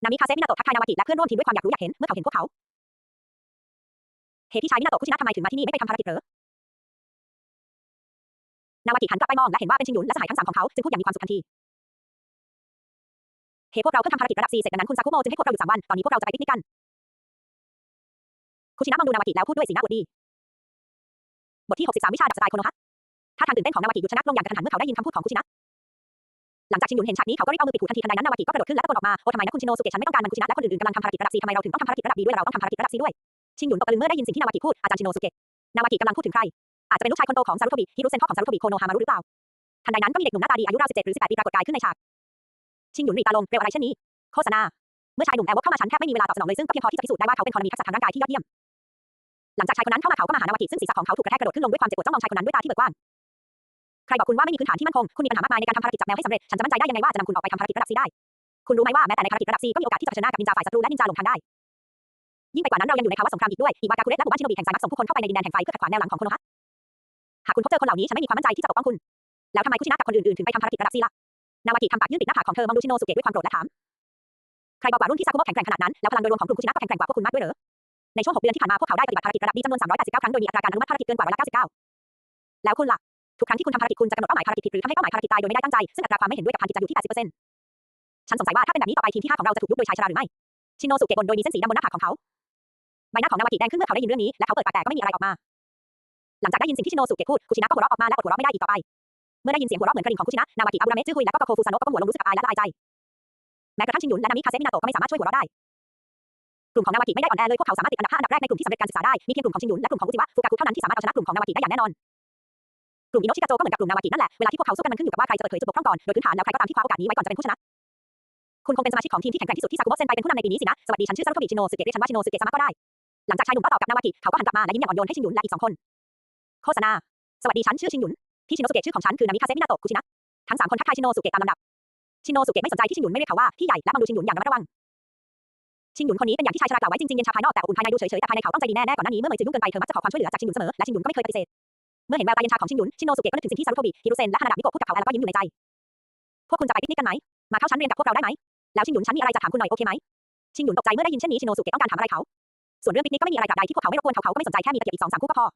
นามิคาเซมินาโตะทักทายนาวากิและเพื่อนร่วมทีมด้วยความอยากรู้อยากเห็นเมื่อเขาเห็นพวกเขาเฮ้พี่ชายมินาโตะคุชินะทำไมถึงมาที่นี่ไม่ไปทำภารกิจเหรอนาวากิหันกลับไปมองและเห็นว่าเป็นชินหยุนและสหายทั้งสามของเขาจึงพูดอย่างมีความสุขทันทีเฮ้พวกเราเพิ่งทำภารกิจระดับ 4 เสร็จดังนั้นคุณซากุโมจึงให้พวกเราหยุดสามวัน ตอนนี้พวกเราจะไปปิกนิกกัน คุชินะมองดูนาวากิแล้วพูดด้วยสีหน้าอวดดี บทที่ 63 วิชาดับสไตล์โคโนฮะท่าทางตื่นเต้นของนาวากิหยุดชะงักลงอย่างกระทันหันเมื่อเขาได้ยินคำพูดของคุชินะ หลังจากชินหยุนเห็นฉากนี้เขาก็รีบเอามือปิดหูทันทีทันใดนั้นนาวากิก็กระโดดขึ้นและตะโกนออกมาโอ้ทำไมนะคุณชินโนสุเกะฉันไม่ต้องการมันคุณชินะและคนอื่นๆกำลังทำภารกิจระดับ4ทำไมเราถึงต้องทำภารกิจระดับ B ด้วยเราต้องทำภารกิจระดับ C ด้วยชินหยุนตกตะลึงเมื่อได้ยินสิ่งที่นาวากิพูดอาจารย์ชินโนสุเกะนาวากิกำลังพูดถึงใครอาจจะเป็นลูกชายคนโตของซารุโทบิฮิรุเซนพ่อของซารุโทบิโคโนฮามารุหรือเปล่าทันใดนั้นก็มีเด็กหนุ่มหน้าตาดีอายุราว17หรือ18ปีปรากฏกายขึ้นในฉากชินหยุนหลีตาลงเร็วอะไรเช่นนี้โฆษณาเมื่อชายหนุ่มแอลวกเข้ามาฉันแทบไม่มีเวลาตอบสนองเลยซึ่งก็เพียงพอที่จะพิสูจน์ได้ว่าเขาเป็นคนมีทักษะทางร่างกายที่ยอดเยี่ยมหลังจากชายคนนั้นเข้ามาเขาก็มาหานาวากิซึ่งศีรษะของเขาถูกกระแทกกระโดดขึ้นลงด้วยความเจ็บปวดจ้องมองชายคนนั้นด้วยตาที่เบิกกว้าง ใครบอกคุณว่าไม่มีพื้นฐานที่มั่นคง คุณมีปัญหามากมายในการทำภารกิจจับแมวให้สำเร็จ ฉันจะมั่นใจได้ยังไงว่าจะนำคุณออกไปทำภารกิจระดับ C ได้ คุณรู้ไหมว่าแม้แต่ในภารกิจระดับ C ก็มีโอกาสที่จะเผชิญหน้ากับนินจาฝ่ายศัตรูและนินจาหลงทางได้ ยิ่งไปกว่านั้นเรายังอยู่ในภาวะสงครามอีกด้วยอิวากาคุเระและหมู่บ้านชิโนบิแห่งสายนักส่งผู้คนเข้าไปในดินแดนแห่งไฟเพื่อขัดขวางแนวหลังของโคโนฮะหากคุณพบเจอคนเหล่านี้ฉันไม่มีความมั่นใจที่จะปกป้องคุณ แล้วทำไมคุชินะกับคนอื่นๆถึงไปทำภารกิจระดับ C ล่ะ นาวากิทำปากยื่นปิดหน้าผากของเธอมองดูชิโนสุเกะด้วยความโกรธและถาม ใครบอกว่ารุ่นพี่ซากุโมะแข็งแกร่งขนาดนั้นแล้วพลังโดยรวมของกลุ่มคุชินะก็แข็งแกร่งกว่าพวกคุณมากด้วยเหรอ ในช่วง 6 เดือนที่ผ่านมาพวกเขาได้ปฏิบัติภารกิจระดับ B จำนวน 389 ครั้งโดยมีอัตราการอนุมัติภารกิจเกินกว่าร้อยละ99แล้วคุณล่ะ ทุกครั้งที่คุณทำภารกิจคุณจะกำหนดเป้าหมายภารกิจผิดหรือทำให้เป้าหมายภารกิจตายโดยไม่ได้ตั้งใจ ซึ่งอัตราความไม่เห็นด้วยกับพันกิจจะอยู่ที่ 80%ฉันสงสัยว่าถ้าเป็นแบบนี้ต่อไปทีมที่ห้าของเราจะถูกยุบโดยชายชราหรือไม่ ชินโนสุเกะบนโดยมีเส้นสีดำบนหน้าผากของเขา ใบหน้าของนาวากิแดงขึ้นเมื่อเขาได้ยินเรื่องนี้และเขาเปิดปากแต่ก็ไม่มีอะไรออกมา หลังจากได้ยินสิ่งที่ชินโนสุเกะพูดคุชินะก็หัวเราะออกมาและอดหัวเราะไม่ได้อีกต่อไป เมื่อได้ยินเสียงหัวเราะเหมือนกระดิ่งของคุชินะนาวากิอาบุราเมะจื้อคุยและก็โคฟูซานโนะก็ก้มหัวลงรู้สึกอายและละอายใจแม้กระทั่งชินหยุนและนามิคาเซมินาโตะก็ไม่สามารถช่วยหัวเราะได้กลุ่มของนาวากิไม่ได้อ่อนแอเลยพวกเขาสามารถติดอันดับ5อันดับแรกในกลุ่มที่สำเร็จการศึกษาได้มีเพียงกลุ่มของชินหยุนและกลุ่มของอุจิวะฟูกาคุเท่านั้นที่สามารถเอาชนะกลุ่มของนาวากิได้อย่างแน่นอน กลุ่มอินโนชิกาโจก็เหมือนกับกลุ่มนาวากินั่นแหละ เวลาที่พวกเขาสู้กันมันขึ้นอยู่กับว่าใครจะเปิดเผยจุดบกพร่องก่อน โดยพื้นฐานแล้วใครก็ตามที่คว้าโอกาสนี้ไว้ก่อนจะเป็นผู้ชนะ คุณคงเป็นสมาชิกของทีมที่แข็งแกร่งที่สุดที่ซากุโมเซนไปเป็นผู้นำในปีนี้สินะ สวัสดีฉันชื่อซารุโทบิชิโนสึเกะเรียกฉันว่าชิโนสึเกะซามะก็ได้ หลังจากชายหนุ่มก็ตอบกับนาวากิเขาก็หันกลับมาและยิ้มอย่างอ่อนโยนให้ชินหยุนและอีกสองคน โฆษณา สวัสดีฉันชื่อชินหยุนพี่ชิโนสุเกะชื่อของฉันคือนามิคาเซมินาโตะคุชินะทั้งสามคนทักทายชิโนสุเกะตามลำดับ ชิโนสุเกะไม่สนใจที่ชินหยุนไม่เรียกเขาว่าพี่ใหญ่และมองดูชินหยุนอย่างระมัดระวัง ชินหยุนคนนี้เป็นอย่างที่ชายชรากล่าวไว้จริงๆเย็นชาภายนอกแต่อบอุ่นภายในดูเฉยๆแต่ภายในเขาต้องใจดีแน่ๆก่อนหน้านี้เมื่อเหมยจือยุ่งเกินไปเธอมักจะขอความช่วยเหลือจากชินหยุนเสมอและชินหยุนก็ไม่เคยปฏิเสธ เมื่อเห็นแววตาเย็นชาของชินหยุน ชิโนสุเกะก็นึกถึงสิ่งที่ซารุโทบิฮิรุเซนและฮานาดะมิโกะพูดกับเขาแล้วก็ยิ้มอยู่ในใจ พวกคุณจะไปปิกนิกกันไหม มาเข้าชั้นเรียนกับพวกเราได้ไหม แล้วชินหยุนฉันมีอะไรจะถามคุณหน่อยโอเคไหม ชินหยุนตกใจเมื่อได้ยินเช่นนี้ชิโนสุเกะต้องการถามอะไรเขา ส่วนเรื่องปิกนิกก็ไม่มีอะไรตราบใดที่พวกเขาไม่รบกวนเขาเขาก็ไม่สนใจแค่มีตะเกียบอีกสองสามคู่ก็พอ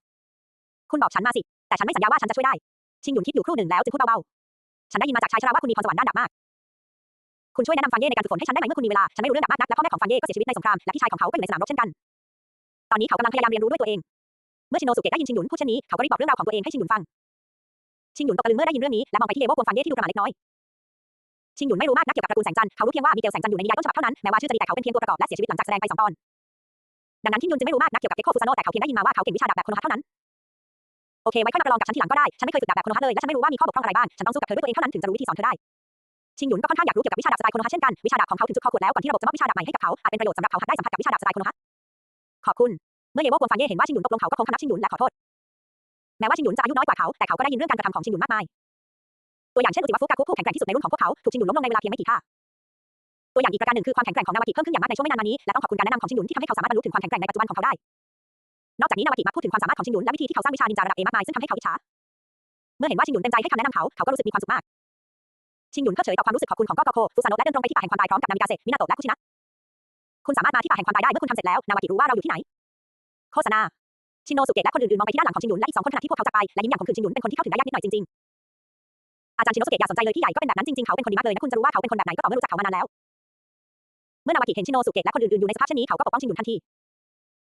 คุณบอกฉันมาสิ แต่ฉันไม่สัญญาว่าฉันจะช่วยได้ ชินหยุนคิดอยู่ครู่หนึ่งแล้วจึงพูดเบาๆ ฉันได้ยินมาจากชายชราว่าคุณมีพรสวรรค์ด้านดับมากคุณช่วยแนะนำฟังเย่ในการฝึกฝนให้ฉันได้ไหมเมื่อคุณมีเวลา ฉันไม่รู้เรื่องดับมากนักและพ่อแม่ของฟังเย่ก็เสียชีวิตในสงครามและพี่ชายของเขาก็อยู่ในสนามรบเช่นกัน ตอนนี้เขากำลังพยายามเรียนรู้ด้วยตัวเอง มื่อชินโนสุเกะได้ยินชินหยุนพูดเช่นนี้ เขาก็รีบบอกเรื่องราวของตัวเองให้ชินหยุนฟัง ชินหยุนตกตะลึงเมื่อได้ยินเรื่องนี้ และมองไปที่เลโวกวงฟังเย่ที่ดูประหม่าเล็กน้อย ชินหยุนไม่รู้มากนักเกี่ยวกับตระกูลแสงจันทร์ เขารู้เพียงว่ามีเกลแสงจันทร์อยู่ในนิยายต้นฉบับเท่านั้น แม้ว่าชื่อจะดีแต่เขาเป็นเพียงตัวประกอบและเสียชีวิตหลังจากแสดงไปสองตอน ดังนั้นชินหยุนจึงไม่รู้มากนักเกี่ยวกับเกโคฟุซาโนแต่เขาเพียงได้ยินมาว่าเขาเก่งวิชาดาบแบบโคโนฮะเท่านั้นโอเคไว้ค่อยมาประลองกับฉันทีหลังก็ได้ ฉันไม่เคยฝึกดาบแบบโคโนฮะเลยและฉันไม่รู้ว่ามีข้อบกพร่องอะไรบ้าง ฉันต้องสู้กับเธอด้วยตัวเองเท่านั้นถึงจะรู้วิธีสอนเธอได้ ชินหยุนก็ค่อนข้างอยากรู้เกี่ยวกับวิชาดาบสไตล์โคโนฮะเช่นกัน วิชาดาบของเขาถึงจุดคอขวดแล้วก่อนที่ระบบจะมอบวิชาดาบใหม่ให้กับเขาอาจเป็นประโยชน์สำหรับเขาหากได้สัมผัสกับวิชาดาบสไตล์โคโนฮะขอบคุณ เมื่อเยโวกวงฟังเย่เห็นว่าชินหยุนตกลงเขาก็คงคำนับชินหยุนและขอโทษ แม้ว่าชินหยุนจะอายุน้อยกว่าเขา แต่เขาก็ได้ยินเรื่องการกระทำของชินหยุนมากมาย ตัวอย่างเช่นอุจิวะฟุกาคุผู้แข็งแกร่งที่สุดในรุ่นของพวกเขา ถูกชินหยุนล้มลงในเวลาเพียงไม่กี่ท่า ตัวอย่างอีกประการหนึ่งคือความแข็งแกร่งของนาวากิเพิ่มขึ้นอย่างมากในช่วงไม่นานมานี้ และต้องขอบคุณการแนะนำของชินหยุนที่ทำให้เขาสามารถบรรลุถึงความแข็งแกร่งในปัจจุบันของเขาได้ นอกจากนี้นาวากิมาพูดถึงความสามารถของชินหยุนและวิธีที่เขาสร้างวิชานินจาระดับเอมากมายซึ่งทำให้เขาอิจฉาเมื่อเห็นว่าชินหยุนเต็มใจให้คำแนะนำเขาเขาก็รู้สึกมีความสุขมากชินหยุนก็เฉยต่อความรู้สึกขอบคุณของก็โกโคฟุซาโนะและเดินตรงไปที่ป่าแห่งความตายพร้อมกับนามิกาเซมินาโตะและคุชินะคุณสามารถมาที่ป่าแห่งความตายได้เมื่อคุณทำเสร็จแล้วนาวากิรู้ว่าเราอยู่ที่ไหน โฆษณา ชินโนสุเกะและคนอื่นๆมองไปที่ด้านหลังของชินหยุนและอีกสองคนขณะที่พวกเขาจากไปและยิ้มอย่างขมขื่นชินหยุนเป็นคนที่เข้าถึงได้ยากนิดหน่อยจริงๆ อาจารย์ชินโนสุเกะอย่าสนใจเลยที่ใหญ่ก็เป็นแบบนั้นจริงๆเขาเป็นคนดีมากเลยนะคุณจะรู้ว่าเขาเป็นคนแบบไหนก็ต่อเมื่อรู้จักเขามานานแล้ว เมื่อนาวากิเห็นชินโนสุเกะและคนอื่นๆอยู่ในสภาพเช่นนี้เขาก็ปกป้องชินหยุนทันที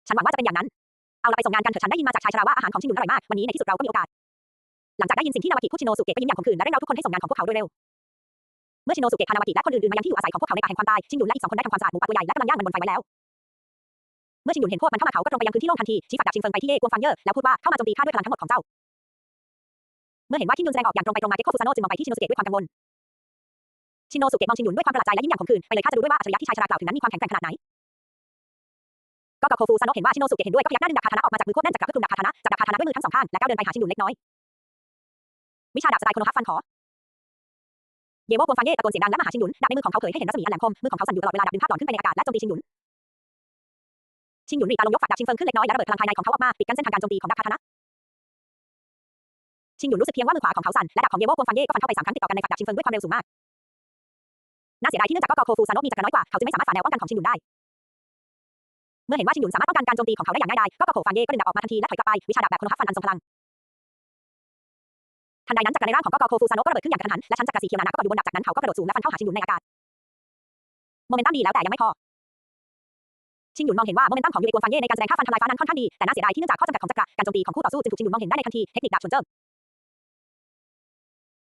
ฉันหวังว่าจะเป็นอย่างนั้นเอาเราไปส่งงานกันเถอะฉันได้ยินมาจากชายชราว่าอาหารของชินหยุนอร่อยมากวันนี้ในที่สุดเราก็มีโอกาสหลังจากได้ยินสิ่งที่นาวากิพูดชินโนสุเกะก็ยิ้มอย่างขมขื่นและเร่งเร้าทุกคนให้ส่งงานของพวกเขาโดยเร็วเมื่อชินโนสุเกะพานาวากิและคนอื่นๆมายังที่อยู่อาศัยของพวกเขาในป่าแห่งความตายชินหยุนและอีกสองคนได้ทำความสะอาดหมูป่าตัวใหญ่และกำลังย่างมันบนไฟไว้แล้ว เมื่อชินหยุนเห็นพวกมันเข้ามาเขาก็ตรงไปยังพื้นที่โล่งทันทีชี้ฝักดาบชิงเฟิงไปที่เย่กวงฟังเย่อแล้วพูดว่าเข้ามาโจมตีข้าด้วยพลังทั้งหมดของเจ้า เมื่อเห็นว่าชินหยุนแสดงออกอย่างตรงไปตรงมาเก็โคฟุซาโนะจึงมองไปที่ชินโนสุเกะด้วยความกังวลชินโนสุเกะมองชินหยุนด้วยความประหลาดใจและยิ้มอย่างขมขื่นไปเลยข้าจะดูด้วยว่าอัจฉริยะที่ชายชรากล่าวถึงนั้นมีความแข็งแกร่งขนาดไหนก็กับโคฟูซาโนะเห็นว่าชินโนสุเกะเห็นด้วยก็พยักหน้าดึงดาบคาทานะออกมาจากมือควบแน่นจับกับเพื่อดาบคาทานะจับดาบคาทานะด้วยมือทั้งสองข้างและก้าวเดินไปหาชินหยุนเล็กน้อยวิชาดาบสไตล์โคโนฮะฟันขอเยโวกวนฟังเย่ตะโกนเสียงดังและมหาชินหยุนดาบในมือของเขาเผยให้เห็นรัศมีอันแหลมคมมือของเขาสั่นอยู่ตลอดเวลาดาบดึงภาพหลอนขึ้นไปในอากาศและโจมตีชินหยุน ชินหยุนรีตาลงยกฝักดาบชิงเฟิงขึ้นเล็กน้อยและระเบิดพลังภายในของเขาออกมาปิดกั้นเส้นทางการโจมตีของดาบคาทานะชินหยุนรู้สึกเพียงว่ามือขวาของเขาสั่นและดาบของเยโวกวนฟังเย่ก็ฟันเข้าไปสามครั้งติดต่อกันในฝักดาบชิงเฟิงด้วยความเร็วสูงมากน่าเสียดายที่เนื่องจากก็โคฟูซานโนะมีจักรน้อยกว่าเขาจึงไม่สามารถฝ่าแนวป้องกันของชินหยุนได้ เมื่อเห็นว่าชินหยุนสามารถป้องกันการโจมตีของเขาได้อย่างง่ายดายก็โคฟังเย่ก็ดึงดาบออกมาทันทีและถอยกลับไปวิชาดาบแบบโคโนฮับฟันอันทรงพลังทันใดนั้นจักรในร่างของก็โคฟูซาโนะก็ระเบิดขึ้นอย่างกระทันหันและชั้นจักรสีเขียวหนาๆก็เกาะอยู่บนดาบจากนั้นเขาก็กระโดดสูงและฟันเข้าหาชินหยุนในอากาศโมเมนตัมดีแล้วแต่ยังไม่พอ ชินหยุนมองเห็นว่าโมเมนตัมของยูเอกวนฟังเย่ในการแสดงท่าฟันทำลายฟ้านั้นค่อนข้างดีแต่น่าเสียดายที่เนื่องจากข้อจำกัดของจักรการโจมตีของคู่ต่อสู้จึงถูกชินหยุนมองเห็นได้ในทันทีเทคนิคดาบชนเจิ้ง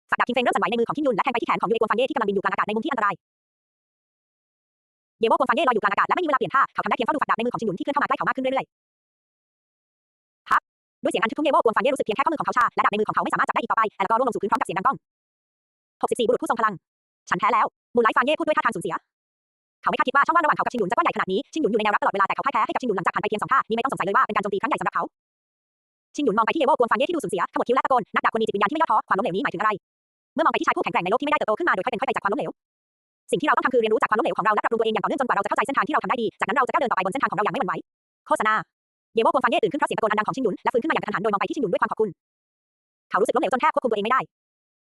ฝักดาบคิงเฟงเริ่มสั่นไหวในมือของชินหยุนและแทงไปที่แขนของยูเอกวนฟังเย่ที่กำลังบินอยู่กลางอากาศในมุมที่อันตรายเยโวกวนฟังเย่ลอยอยู่กลางอากาศและไม่มีเวลาเปลี่ยนท่าเขาทำได้เพียงเฝ้าดูฝักดาบในมือของชินหยุนที่เคลื่อนเข้ามาใกล้เขามากขึ้นเรื่อยๆพับด้วยเสียงอันทึกทุ้มเยโวกวนฟังเย่รู้สึกเพียงแค่ข้อมือของเขาชาและดาบในมือของเขาไม่สามารถจับได้อีกต่อไปแล้วก็ร่วงลงสู่พื้นพร้อมกับเสียงดังก้อง64บุรุษผู้ทรงพลังฉันแพ้แล้วมูไลฟางเย่พูดด้วยท่าทางสูญเสีย เขาไม่คาดคิดว่าช่องว่างระหว่างเขากับชินหยุนจะกว้างใหญ่ขนาดนี้ ชินหยุนอยู่ในแนวรับตลอดเวลาแต่เขาพ่ายแพ้ให้กับชินหยุนหลังจากผ่านไปเพียงสองท่านี่ไม่ต้องสงสัยเลยว่าเป็นการโจมตีครั้งใหญ่สำหรับเขา ชินหยุนมองไปที่เยโวกวนฟางเย่ที่ดูสูญเสียขมวดคิ้วและตะโกนนักดาบคนมีจิตวิญญาณที่ไม่ย่อท้อความล้มเหลวนี้หมายถึงอะไร เมื่อมองไปที่ชายผู้แข็งแกร่งในโลกที่ไม่ได้เติบโตขึ้นมาโดยค่อยเป็นค่อยไปจากความล้มเหลวสิ่งที่เราต้องทำคือเรียนรู้จากความล้มเหลวของเราและปรับปรุงตัวเองอย่างต่อเนื่องจนกว่าเราจะเข้าใจเส้นทางที่เราทำได้ดี จากนั้นเราจะก้าวเดินต่อไปบนเส้นทางของเราอย่างไม่หวั่นไหว โฆษณา เยโวกวนฟางเย่ตื่นขึ้นเพราะเสียงตะโกนอันดังของชินหยุนและฟื้นขึ้นมาอย่างกระทันหันโดยมองไปที่ชินหยุนด้วยความขอบคุณ เขารู้สึกล้มเหลวจนแทบควบคุมตัวเองไม่ได้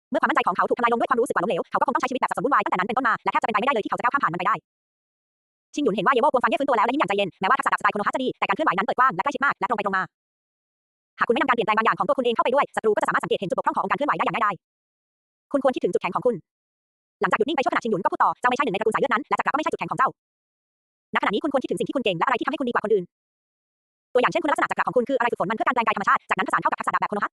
เมื่อความมั่นใจของเขาถูกทำลายลงด้วยความรู้สึกหวาล้มเหลว เขาก็คงต้องใช้ชีวิตแบบสับสนวุ่นวายตั้งแต่นั้นเป็นต้นมา และแทบจะเป็นไปไม่ได้เลยที่เขาจะก้าวข้ามผ่านมันไปได้ ชินหยุนเห็นว่าเยโวกวนฟังเย่ฟื้นตัวแล้วและยิ้มอย่างใจเย็น แม้ว่าทักษะดาบสไตล์โคโนฮะจะดี แต่การเคลื่อนไหวนั้นเปิดกว้างและใกล้ชิดมากและตรงไปตรงมา หากคุณไม่นำการเปลี่ยนแปลงบางอย่างของตัวคุณเองเข้าไปด้วยศัตรูก็จะสามารถสังเกตเห็นจุดบกพร่องของการเคลื่อนไหวได้อย่างง่ายดายคุณควรคิดถึงจุดแข็งของคุณ หลังจากหยุดนิ่งไปชั่วขณะชินหยุนก็พูดต่อ เจ้าไม่ใช่หนึ่งในตระกูลสายเลือดนั้น และจักรก็ไม่ใช่จุดแข็งของเจ้าณขณะนี้คุณควรคิดถึงสิ่งที่คุณเก่งและอะไรที่ทำให้คุณดีกว่าคนอื่น ตัวอย่างเช่นคุณลักษณะจักรของคุณคืออะไรฝึกฝนมันเพื่อการแปลงกายธรรมชาติ จากนั้นผสานเข้ากับทักษะดาบแบบโคโนฮะ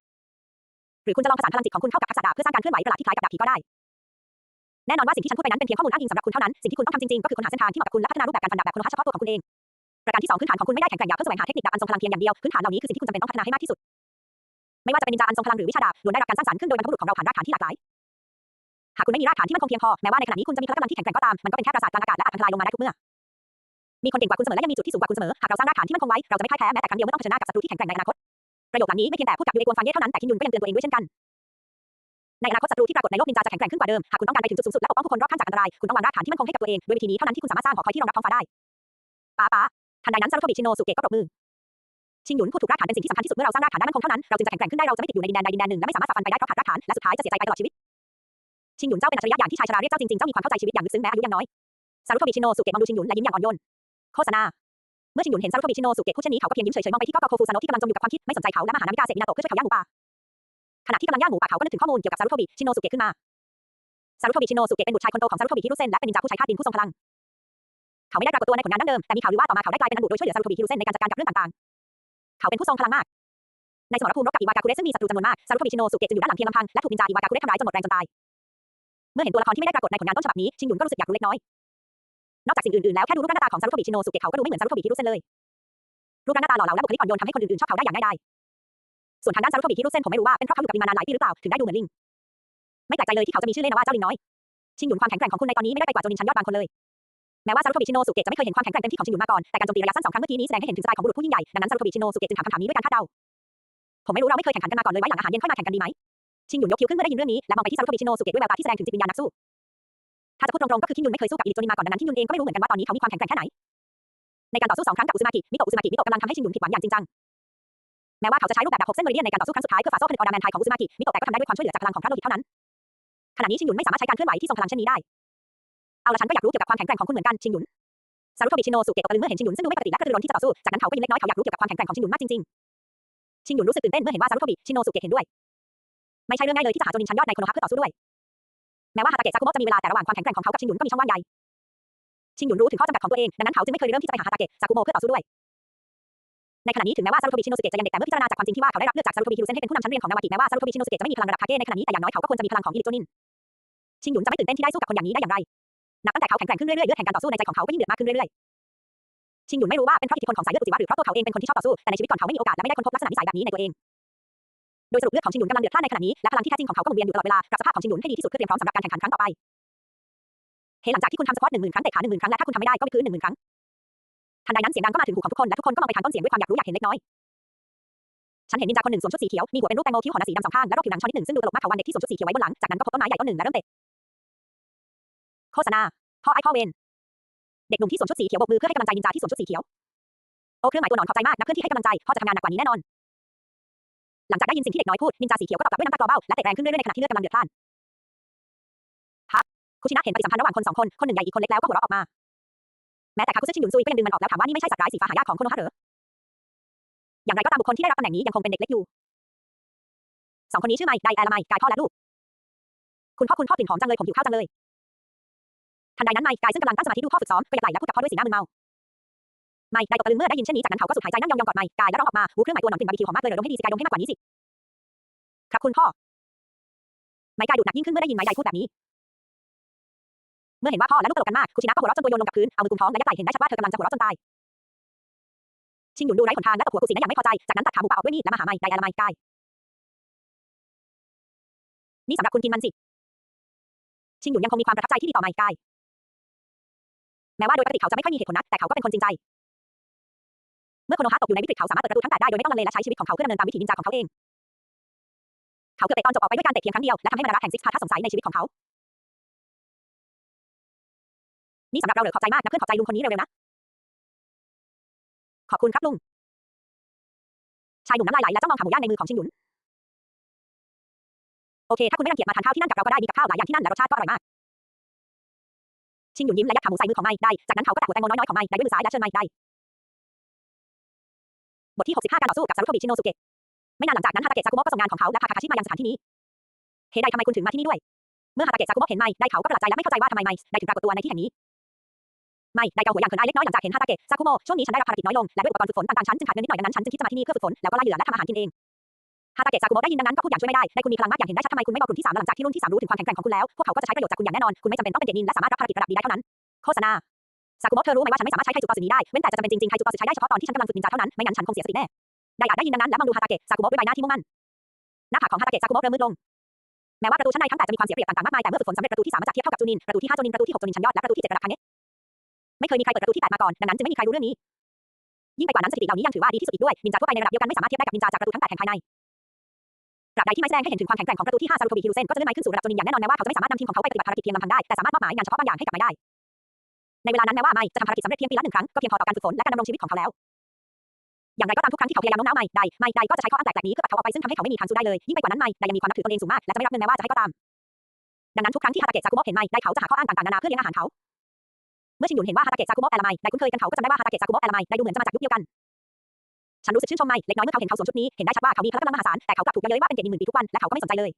หรือคุณจะลองผสานพลังจิตของคุณเข้ากับทักษะดาบเพื่อสร้างการเคลื่อนไหวประหลาดที่คล้ายกับดาบผีก็ได้ แน่นอนว่าสิ่งที่ฉันพูดไปนั้นเป็นเพียงข้อมูลอ้างอิงสำหรับคุณเท่านั้น สิ่งที่คุณต้องทำจริงๆ ก็คือค้นหาเส้นทางที่เหมาะกับคุณและพัฒนารูปแบบการฟันดาบแบบโคโนฮะเฉพาะตัวของคุณเอง ประการที่สองพื้นฐานของคุณไม่ได้แข็งแกร่งอย่าเพื่อแสวงหาเทคนิคดาบอันทรงพลังเพียงอย่างเดียว พื้นฐานเหล่านี้คือสิ่งที่คุณจำเป็นต้องพัฒนาให้มากที่สุด ไม่ว่าจะเป็นนินจาอันทรงพลังหรือวิชาดาบล้วนได้รับการสร้างสรรค์ขึ้นโดยบรรพบุรุษของเราผ่านรากฐานที่หลากหลาย หากคุณไม่มีรากฐานที่มั่นคงเพียงพอ แม้ว่าในขณะนี้คุณจะมีพละกำลังที่แข็งแกร่งก็ตาม มันก็เป็นแค่ปราสาทกลางอากาศและอาจพังทลายลงมาได้ทุกเมื่อ มีคนเก่งกว่าคุณเสมอและยังมีจุดที่สูงกว่าคุณเสมอ หากเราสร้างรากฐานที่มั่นคงไว้ เราจะไม่พ่ายแพ้แม้แต่ครั้งเดียวเมื่อต้องเผชิญหน้ากับศัตรูที่แข็งแกร่งในอนาคตประโยคหลังนี้ไม่เพียงแต่พูดกับยูเอกวนฟังเย่เท่านั้นแต่คินยุนก็ยังเตือนตัวเองด้วยเช่นกัน ในอนาคตศัตรูที่ปรากฏในโลกนินจาจะแข็งแกร่งขึ้นกว่าเดิม หากคุณต้องการไปถึงจุดสูงสุดและปกป้องผู้คนรอบข้างจากอันตราย คุณต้องวางรากฐานที่มั่นคงให้กับตัวเอง ด้วยวิธีนี้เท่านั้นที่คุณสามารถสร้างหอคอยที่รองรับท้องฟ้าได้ป้าป้าทันใดนั้นซารุโทบิชิโนสุเกะก็ปรบมือ ชินหยุนพูดถูกรากฐานเป็นสิ่งที่สำคัญที่สุดเมื่อเราสร้างรากฐานได้มั่นคงเท่านั้น เราจึงจะแข็งแกร่งขึ้นได้ เราจะไม่ติดอยู่ในดินแดนใดดินแดนหนึ่งและไม่สามารถฝ่าฟันไปได้เพราะขาดรากฐาน และสุดท้ายจะเสียใจไปตลอดชีวิต ชินหยุนเจ้าเป็นอัจฉริยะอย่างที่ชายชราเรียกเจ้าจริงๆ เจ้ามีความเข้าใจชีวิตอย่างลึกซึ้งแม้อายุยังน้อยซารุโทบิชิโนสุเกะมองดูชินหยุนและยิ้มอย่างอ่อนโยน โฆษณา เมื่อชินหยุนเห็นซารุโทบิชิโนสุเกะพูดเช่นนี้เขาก็เพียงยิ้มเฉยๆมองไปที่ก็โคฟูซาโนะที่กำลังจมอยู่กับความคิดไม่สนใจเขาและมหานามิกาเซมินาโตะเพื่อช่วยเขาย่างหมูป่า ขณะที่กำลังย่างหมูป่าเขาก็นึกถึงข้อมูลเกี่ยวกับซารุโทบิชิโนสุเกะขึ้นมาซารุโทบิชิโนสุเกะเป็นบุตรชายคนโตของซารุโทบิฮิรุเซนและเป็นนินจาผู้ใช้ธาตุดินผู้ทรงพลัง เขาไม่ได้ปรากฏตัวในผลงานดั้งเดิมแต่มีข่าวลือว่าต่อมาเขาได้กลายเป็นอันบุโดยช่วยเหลือซารุโทบิฮิรุเซนในการจัดการกับเรื่องต่างๆ เขาเป็นผู้ทรงพลังมาก ในสมรภูมิรบกับอิวากาคุเรซึ่งมีศัตรูจำนวนมากซารุโทบิชิโนสุเกะจึงอยู่ด้านหลังเพียงลำพังและถูกนินจาอิวากาคุเรทำร้ายจนหมดแรงจนตาย เมื่อเห็นตัวละครที่ไม่ได้ปรากฏในผลงานต้นฉบับนี้ชินหยุนก็รู้สึกอยากรู้เล็กน้อย นอกจากสิ่งอื่นๆแล้วแค่ดูรูปหน้าตาของซารุโทบิชิโนสุเกะเขาก็ดูไม่เหมือนซารุโทบิฮิรุเซนเลยรูปร่างหน้าตาหล่อเหลาและบุคลิกอ่อนโยนทำให้คนอื่นๆชอบเขาได้อย่างง่ายดาย ส่วนทางด้านซารุโทบิฮิรุเซนผมไม่รู้ว่าเป็นเพราะเขาอยู่กับลิงมานานหลายปีหรือเปล่าถึงได้ดูเหมือนลิงไม่แปลกใจเลยที่เขาจะมีชื่อเล่นว่าเจ้าลิงน้อยชินหยุนความแข็งแกร่งของคุณในตอนนี้ไม่ได้ไปกว่าโจนินชั้นยอดบางคนเลยแม้ว่าซารุโทบิชิโนสุเกะจะไม่เคยเห็นความแข็งแกร่งเต็มที่ของชินหยุนมาก่อนแต่การโจมตีระยะสั้นสองครั้งเมื่อกี้นี้แสดงให้เห็นถึงสไตล์ของบุรุษผู้ยิ่งใหญ่ดังนั้นซารุโทบิชิโนสุเกะจึงถามคำถามนี้ด้วยการคาดเดาผมไม่รู้เราไม่เคยแข่งขันกันมาก่อนเลยไว้หลังอาหารเย็นค่อยมาแข่งกันดีไหมชินหยุนยกคิ้วขึ้นเมื่อได้ยินเรื่องนี้และมองไปที่ซารุโทบิชิโนสุเกะด้วยแววตาที่แสดงถึงจิตวิญญาณนักสู้ถ้าจะพูดตรงๆก็คือชินหยุนไม่เคยสู้กับอิริโจนินมาก่อนดังนั้นชินหยุนเองก็ไม่รู้เหมือนกันว่าตอนนี้เขามีความแข็งแกร่งแค่ไหนในการต่อสู้สองครั้งกับอุซึมากิมิโตะอุซึมากิมิโตะกำลังทำให้ชินหยุนผิดหวังอย่างจริงจัง แม้ว่าเขาจะใช้รูปแบบดาบหกเส้นเมริเดียนในการต่อสู้ครั้งสุดท้ายเพื่อฝ่าโซ่ผนึกออร์นาแมนไทยของอุซึมากิมิโตะแต่ก็ทำได้ด้วยความช่วยเหลือจากพลังของพระโลหิตเท่านั้น ขณะนี้ชินหยุนไม่สามารถใช้การเคลื่อนไหวที่ทรงพลังเช่นนี้ได้ เอาละฉันก็อยากรู้เกี่ยวกับความแข็งแกร่งของคุณเหมือนกันชินหยุนซารุโทบิชิโนสุเกะตกตะลึงเมื่อเห็นชินหยุนซึ่งดูไม่ปกติและกระตือรือร้นที่จะต่อสู้จากนั้นเขาก็ยิ้มเล็กน้อยเขาอยากรู้เกี่ยวกับความแข็งแกร่งของชินหยุนมากจริงๆชินหยุนรู้สึกตื่นเต้นเมื่อเห็นว่าซารุโทบิชิโนสุเกะเห็นด้วย ไม่ใช่เรื่องง่ายเลยที่จะหาโจนินชั้นยอดในโคโนฮะเพื่อต่อสู้ด้วย แม้ว่าฮาตาเกะซาคุโมะจะมีเวลาแต่ระหว่างความแข็งแกร่งของเขากับชินหยุนก็มีช่องว่างใหญ่ชินหยุนรู้ถึงข้อจำกัดของตัวเองดังนั้นเขาจึงไม่เคยเริ่มที่จะไปหาฮาตาเกะซาคุโมะเพื่อต่อสู้ด้วย ในขณะนี้ถึงแม้ว่าซารุโทบิชิโนสุเกะจะยังเด็กแต่เมื่อพิจารณาจากความจริงที่ว่าเขาได้รับเลือกจากซารุโทบิฮิรุเซนให้เป็นผู้นำชั้นเรียนของนาวากิแม้ว่าซารุโทบิชิโนสุเกะจะไม่มีพลังระดับคาเกะในขณะนี้แต่อย่างน้อยเขาก็ควรจะมีพลังของอิริโจนินชิงหยุนจะไม่ตื่นเต้นที่ได้สู้กับคนอย่างนี้ได้อย่างไรนับตั้งแต่เขาแข็งแกร่งขึ้นเรื่อยๆเลือดแห่งการต่อสู้ในใจของเขาก็ยิ่งเดือดมากขึ้นเรื่อยๆชิงหยุนไม่รู้ว่าเป็นเพราะอิทธิพลของสายเลือดอุจิวะหรือเพราะตัวเขาเองเป็นคนที่ชอบต่อสู้แต่ในชีวิตก่อนเขาไม่มีโอกาสและไม่ได้ค้นพบลักษณะนิสัยแบบนี้ในตัวเองโดยสรุปเลือดของชิงหยุนกำลังเดือดพล่านในขณะนี้และพลังที่แท้จริงของเขาก็หมุนเวียนอยู่ตลอดเวลาปรับสภาพของชิงหยุนให้ดีที่สุดเพื่อเตรียมพร้อมสำหรับการแข่งขันครั้งต่อไปเฮ้หลังจากที่คุณทำสควอตหนึ่งหมื่นครั้งเตะขาหนึ่งหมื่นครั้งและถ้าคุณทำไม่ได้ก็วิดพื้นหนึ่งหมื่นครั้ง ทันใดนั้นเสียงดังก็มาถึงหูของทุกคนและทุกคนก็มองไปทางต้นเสียงด้วยความอยากรู้อยากเห็นเล็กน้อยฉันเห็นนินจาคนหนึ่งสวมชุดสีเขียว มีหัวเป็นรูปแตงโมคิ้วหอนาสีดำสองข้าง และรอบผิวหนังช้อนนิดหนึ่งซึ่งดูตลกมากเขาวันเด็กที่สวมชุดสีเขียวไว้บนหลัง จากนั้นก็พบต้นไม้ใหญ่ต้นหนึ่งและเริ่มเตะโฆษณาพ่อไอพ่อเวนเด็กหนุ่มที่สวมชุดสีเขียวโบกมือเพื่อให้กำลังใจนินจาที่สวมชุดสีเขียว โอ้เครื่องหมายตัวหนอนขอบใจมากนักเคลื่อนที่ให้กำลังใจพ่อจะทำงานหนักกว่านี้แน่นอน หลังจากได้ยินสิ่งที่เด็กน้อยพูดนินจาสีเขียวก็ตอบกลับด้วยน้ำตากรอเบ้าและเตะแรงขึ้นเรื่อยๆในขณะที่เลือดกำลังเดือดพล่านฮะคุชินะเห็นปฏิสัมพันธ์ระหว่างคนสองคนคนหนึ่งใหญ่อีกคนเล็กแล้วก็หัวเราะออกมา ม้แต่คาคุซึชินหยุนซุยก็ยังดึงมันออกแล้วถามว่านี่ไม่ใช่สัตว์ร้ายสีฟ้าหายากของโคโนฮะเหรออย่างไรก็ตามบุคคลที่ได้รับตำแหน่งนี้ยังคงเป็นเด็กเล็กอยู่สองคนนี้ชื่อไมค์ไดแอลไมค์กายพ่อและลูก คุณพ่อคุณพ่อกลิ่นหอมจังเลยผมหิวข้าวจังเลย ทันใดนั้นไมค์กายซึ่งกำลังตั้งสมาธิดูพ่อฝึกซ้อมก็ยักไหลและพูดกับพ่อด้วยสีหน้ามึนเมา ไมค์ไดตกตะลึงเมื่อได้ยินเช่นนี้จากนั้นเขาก็สูดหายใจนั่งยองๆกอดไมค์กายและร้องออกมาวูเครื่องหมายตัวหนอนกลิ่นบาร์บีคิวหอมมากเลยเดี๋ยวดมให้ดีสิกายดมให้มากกว่านี้สิ ครับคุณพ่อ ไมค์กายดูหนักยิ่งขึ้นเมื่อได้ยินไมค์ไดพูดแบบนี้ เมื่อเห็นว่าพ่อและลูกตลกกันมากคุชินะก็หัวเราะจนตัวโยนลงกับพื้น เอามือกุมท้องและยักไหล่เห็นได้ชัดว่าเธอกำลังจะหัวเราะจนตาย ชิงหยุนดูไร้หนทางและตบหัวกุศินะอย่างไม่พอใจ จากนั้นตัดขาหมูป่าออกด้วยมีดและมาหาไมค์ไดแอลไมค์กายนี่สำหรับคุณกินมันสิ ชิงหยุนยังคงมีความประทับใจที่ดีต่อไมค์กายแม้ว่าโดยปกติเขาจะไม่ค่อยมีเหตุผลนักแต่เขาก็เป็นคนจริงใจ เมื่อโคโนฮะตกอยู่ในวิกฤตเขาสามารถเปิดประตูทั้งแปดได้โดยไม่ต้องลังเลและใช้ชีวิตของเขาเพื่อดำเนินตามวิถีนินจาของเขาเอง เขาเกือบเตะตอนจบออกไปด้วยการเตะเพียงครั้งเดียวและทำให้มรณะแห่งซิกพาท่าสงสัยในชีวิตของเขา นี่สำหรับเราเหลือขอบใจมากนะเพื่อนขอบใจลุงคนนี้เร็วๆนะ ขอบคุณครับลุง ชายหนุ่มน้ำลายไหลและจ้องมองขาหมูย่างในมือของชิงหยุน โอเคถ้าคุณไม่รังเกียจมาทานข้าวที่นั่นกับเราก็ได้มีกับข้าวหลายอย่างที่นั่นและรสชาติก็อร่อยมากชิงหยุนยิ้มและยัดขาหมูใส่มือของไมค์ได้จากนั้นเขาก็แตะหัวแตงโมน้อยๆของไมค์ได้ด้วยมือซ้ายและเชิญไมค์ได้บทที่65การต่อสู้กับซารุโทบิชิโนสุเกะไม่นานหลังจากนั้นฮาตาเกะซากุโมะก็ส่งงานของเขาและพาคาคาชิมายังสถานที่นี้เฮไดทำไมคุณถึงมาที่นี่ด้วย เมื่อฮาตาเกะซากุโมะเห็นไมค์ได้เขาก็ประหลาดใจและไม่เข้าใจว่าทำไมไมค์ได้ถึงปรากฏตัวในที่แห่งนี้ ไม่ได้เกาหัวอย่างเขินอายเล็กน้อยหลังจากเห็นฮาตาเกะซากุโมช่วงนี้ฉันได้รับภารกิจน้อยลง และด้วยอุปกรณ์ฝึกฝนต่างๆฉันจึงขาดเงินนิดหน่อยดังนั้นฉันจึงคิดจะมาที่นี่เพื่อฝึกฝนแล้วก็ล่าเหยื่อและทำอาหารกินเองฮาตาเกะซากุโมได้ยินดังนั้นก็พูดอย่างช่วยไม่ได้ได้คุณมีพลังมากอย่างเห็นได้ชัดทำไมคุณไม่บอกกลุ่มที่สามหลังจากที่รุ่นที่สามรู้ถึงความแข็งแกร่งของคุณแล้วพวกเขาก็จะใช้ประโยชน์จากคุณอย่างแน่นอนคุณไม่จำเป็นต้องเป็นเด็กนินและสามารถรับภารกิจระดับดีได้เท่านั้นโฆษณาซากุโมะเธอรู้ไหมว่าฉันไม่สามารถใช้ไคจูปอสึนี้ได้เว้นแต่จะจำเป็นจริงๆไคจูปอสึใช้ได้เฉพาะตอนที่ฉันกำลังฝึกนินจาเท่านั้นไม่งั้นฉันคงเสียสติแน่ได้อาจได้ยินดังนั้นและมองดูฮาตาเกะซากุโมะด้วยใบหน้าที่มุ่งมั่นหน้าผากของฮาตาเกะซากุโมะเริ่มมืดลงแม้ว่าประตูชั้นในทั้งแปดจะมีความเสียเปรียบต่างๆมากมายแต่เมื่อฝึกฝนสำเร็จประตูที่สามมาจะเทียบเท่ากับจูนินประตูที่ห้าจูนินประตูที่หกจูนินชั้นยอดและประตูที่เจ็ดระดับคาเนะ ไม่เคยมีใครเปิดประตูที่แปดมาก่อนดังนั้นจึงไม่มีใครรู้เรื่องนี้ ยิ่งไปกว่านั้นสถิติเหล่านี้ยังถือว่าดีที่สุดอีกด้วยนินจาทั่วไปในระดับเดียวกันไม่สามารถเทียบได้กับนินจาจากประตูทั้งแปดแห่งภายในตราบใดที่ไม่แสดงให้เห็นถึงความแข็งแกร่งของประตูที่ห้าซารุโทบิฮิรุเซนก็จะเลื่อนไม้ขึ้นสู่ระดับจนินอย่างแน่นอนแม้ว่าเขาจะไม่สามารถนำทีมของเขาไปปฏิบัติภารกิจเพียงลำพังได้แต่สามารถมอบหมายงานเฉพาะบางอย่างให้กับไม้ได้ ในเวลานั้นแม้ว่าไม้จะทำภารกิจสำเร็จเพียงปีละหนึ่งครั้งก็เพียงพอต่อการฝึกฝนและการดำรงชีวิตของเขาแล้ว อย่างไรก็ตามทุกครั้งที่เขาพยายามโน้มน้าวไม้ได้ไม้ได้ก็จะใช้ข้ออ้างแปลกๆนี้เพื่อปัดเขาออกไปซึ่งทำให้เขาไม่มีทางสู้ได้เลยยิ่งไปกว่านั้นไม้ได้ยังมีความนับถือตนเองสูงมากและจะไม่รับเงินแม้ว่าจะให้ก็ตามดังนั้นทุกครั้งที่ฮาตาเกะซากุโมะเห็นไม้ได้เขาจะหาข้ออ้างต่างๆนานาเพื่อเลี้ยงอาหารเขา เมื่อชินหยุนเห็นว่าฮาตาเกะซากุโมะแอลไมได้คุ้นเคยกันเขาก็จำได้ว่าฮาตาเกะซากุโมะแอลไมได้ดูเหมือนจะมาจากยุคเดียวกัน ฉันรู้สึกชื่นชมไม้เล็กน้อยเมื่อเขาเห็นเขาสวมชุดนี้ เห็นได้ชัดว่าเขามีพละกำลังมหาศาล แต่เขากลับถูกเย้ยว่าเป็นเด็กนินหมื่นปีทุกวัน และเขาก็ไม่สนใจเลย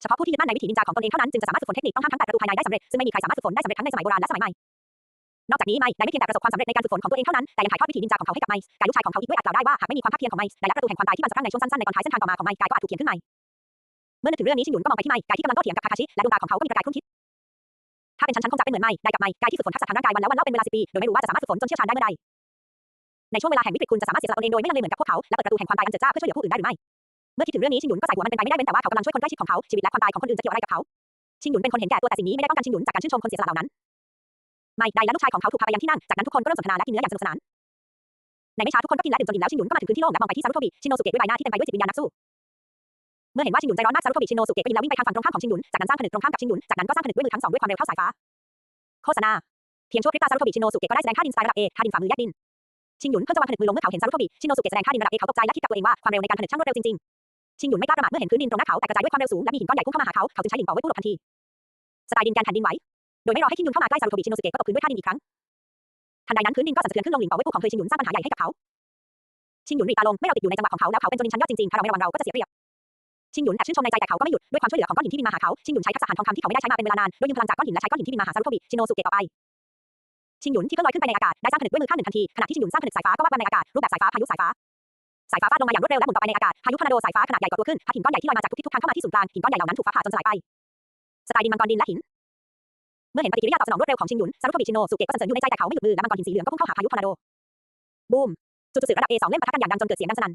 เฉพาะผู้ที่ยึดมั่นในวิถีนินจาของตนเองเท่านั้นจึงจะสามารถฝึกฝนเทคนิคต้องห้ามทั้งแปดประตูภายในได้สำเร็จ ซึ่งไม่มีใครสามารถฝึกฝนได้สำเร็จทั้งในสมัยโบราณและสมัยใหม่นอกจากนี้ไมได้ไม่เพียงแต่ประสบความสำเร็จในการฝึกฝนของตัวเองเท่านั้น แต่ยังถ่ายทอดวิถีนินจาของเขาให้กับไมกายลูกชายของเขาอีกด้วยอาจกล่าวได้ว่าหากไม่มีความภาคเพียรของไมได้และประตูแห่งความตายที่มันสะพรั่งในช่วงสั้นๆในตอนท้ายเส้นทางต่อมาของไมกายก็อาจถูกเขียนขึ้นใหม่ เมื่อนึกถึงเรื่องนี้ชินหยุนก็มองไปที่ไมกายที่กำลังโต้เถียงกับคาคาชิและดวงตาของเขาก็มีประกายครุ่นคิด ถ้าเป็นฉันฉันคงจะเป็นเหมือนไม่ได้กับไม่กายที่ฝึกฝนทักษะทางร่างกายวันแล้ววันเล่าเป็นเวลาสิบปีโดยไม่รู้ว่าจะสามารถฝึกฝนจนเชี่ยวชาญได้เมื่อใดในช่วงเวลาแห่งวิกฤตคุณจะสามารถเสียสละตนเองโดยไม่ลังเลเหมือนกับพวกเขาและเปิดประตูแห่งความตายอันเจิดจ้าเพื่อช่วยเหลือผู้อื่นได้หรือไม่เมื่อคิดถึงเรื่องนี้ชินหยุนก็ใส่หัวมันเป็นไปไม่ได้เว้นแต่ว่าเขากำลังช่วยคนใกล้ชิดของเขาชีวิตและความตายของคนอื่นจะเกี่ยวอะไรกับเขาชินหยุนเป็นคนเห็นแก่ตัวแต่สิ่งนี้ไม่ได้ต้องการชินหยุนจากการชื่นชมคนเสียสละเหล่านั้นไม่ได้และลูกชายของเขาถูกพาไปยังที่นั่งจากนั้นทุกคนก็เริ่มสนทนาและกินเนื้ออย่างสนุกสนานในไม่ช้าทุกคนก็กินและดื่มจนอิ่มแล้วชินหยุนก็มาถึงพื้นที่โล่งและมองไปที่ซารุโทบิชิโนสุเกะด้วยใบหน้าที่เต็มไปด้วยจิตวิญญาณนักสู้ เมื่อเห็นว่าชินหยุนใจร้อนมากซารุโทบิชิโนสุเกะก็ยิ้มแล้ววิ่งไปทางฝั่งตรงข้ามของชินหยุน จากนั้นสร้างผนึกตรงข้ามกับชินหยุน จากนั้นก็สร้างผนึกด้วยมือทั้งสองด้วยความเร็วเท่าสายฟ้า โฆษณา เพียงชั่วพริบตาซารุโทบิชิโนสุเกะก็ได้แสดงท่าดินสไตล์ระดับเอท่าดินฝ่ามือแยกดิน ชินหยุนเพิ่งจะวางผนึกมือลงเมื่อเขาเห็นซารุโทบิชิโนสุเกะแสดงท่าดินระดับเอเขาตกใจและคิดกับตัวเองว่าความเร็วในการผนึกช่างรวดเร็วจริงๆ ชินหยุนไม่กล้าประมาทเมื่อเห็นพื้นดินตรงหน้าเขาแต่กระจายด้วยความเร็วสูงและมีหินก้อนใหญ่พุ่งเข้ามาหาเขาเขาจึงใช้ดิ่งเป่าไว้ตู้หลบทันทีสไตล์ดินการแผ่นดินไหวโดยไม่รอให้ชินหยุนเข้ามาใกล้ซารุโทบิชิโนสุเกะก็ตกพื้นด้วยท่าดินอีกครั้งทันใดนั้นพื้นดินก็สั่นสะเทือนขึ้นลงหลิงเป่าไว้ตู้ของเคยชินหยุนสร้างปัญหาใหญ่ให้กับเขาชินหยุนรีตาลงไม่เราติดอยู่ในจังหวะของเขาแล้วเขาเป็นจนชั้นยอดจริงๆถ้าเราไม่ระวังเราก็จะเสียเปรียบ ชินหยุนแอบชื่นชมในใจแต่เขาก็ไม่หยุดด้วยความช่วยเหลือของก้อนหินที่บินมาหาเขาชินหยุนใช้ทักษะหันทองคำที่เขาไม่ได้ใช้มาเป็นเวลานานโดยยืมพลังจากก้อนหินและใช้ก้อนหินที่บินมาหาซารุโทบิชิโนสุเกะต่อไปชิงหยุนที่เพิ่งลอยขึ้นไปในอากาศได้สร้างผนึกด้วยมือข้างหนึ่งทันทีขณะที่ชิงหยุนสร้างผนึกสายฟ้าก็วาดมาในอากาศรูปแบบสายฟ้าพายุสายฟ้าสายฟ้าฟาดลงมาอย่างรวดเร็วและหมุนต่อไปในอากาศพายุทอร์นาโดสายฟ้าขนาดใหญ่ก่อตัวขึ้นพัดหินก้อนใหญ่ที่ลอยมาจากทุกทิศทุกทางเข้ามาที่ศูนย์กลางหินก้อนใหญ่เหล่านั้นถูกฟ้าผ่าจนสลายไปสไตล์ดินมังกรดินและหินเมื่อเห็นปฏิกิริยาตอบสนองรวดเร็วของชิงหยุนซารุโทบิชิโนสุเกะก็สั่นสะเทือนอยู่ในใจแต่เขาไม่หยุดมือและมังกรหินสีเหลืองก็พุ่งเข้าหาพายุทอร์นาโดบูมจุดจุดระดับ A2 เล่มปะทะกันอย่างดังจนเกิดเสียงดังสนั่น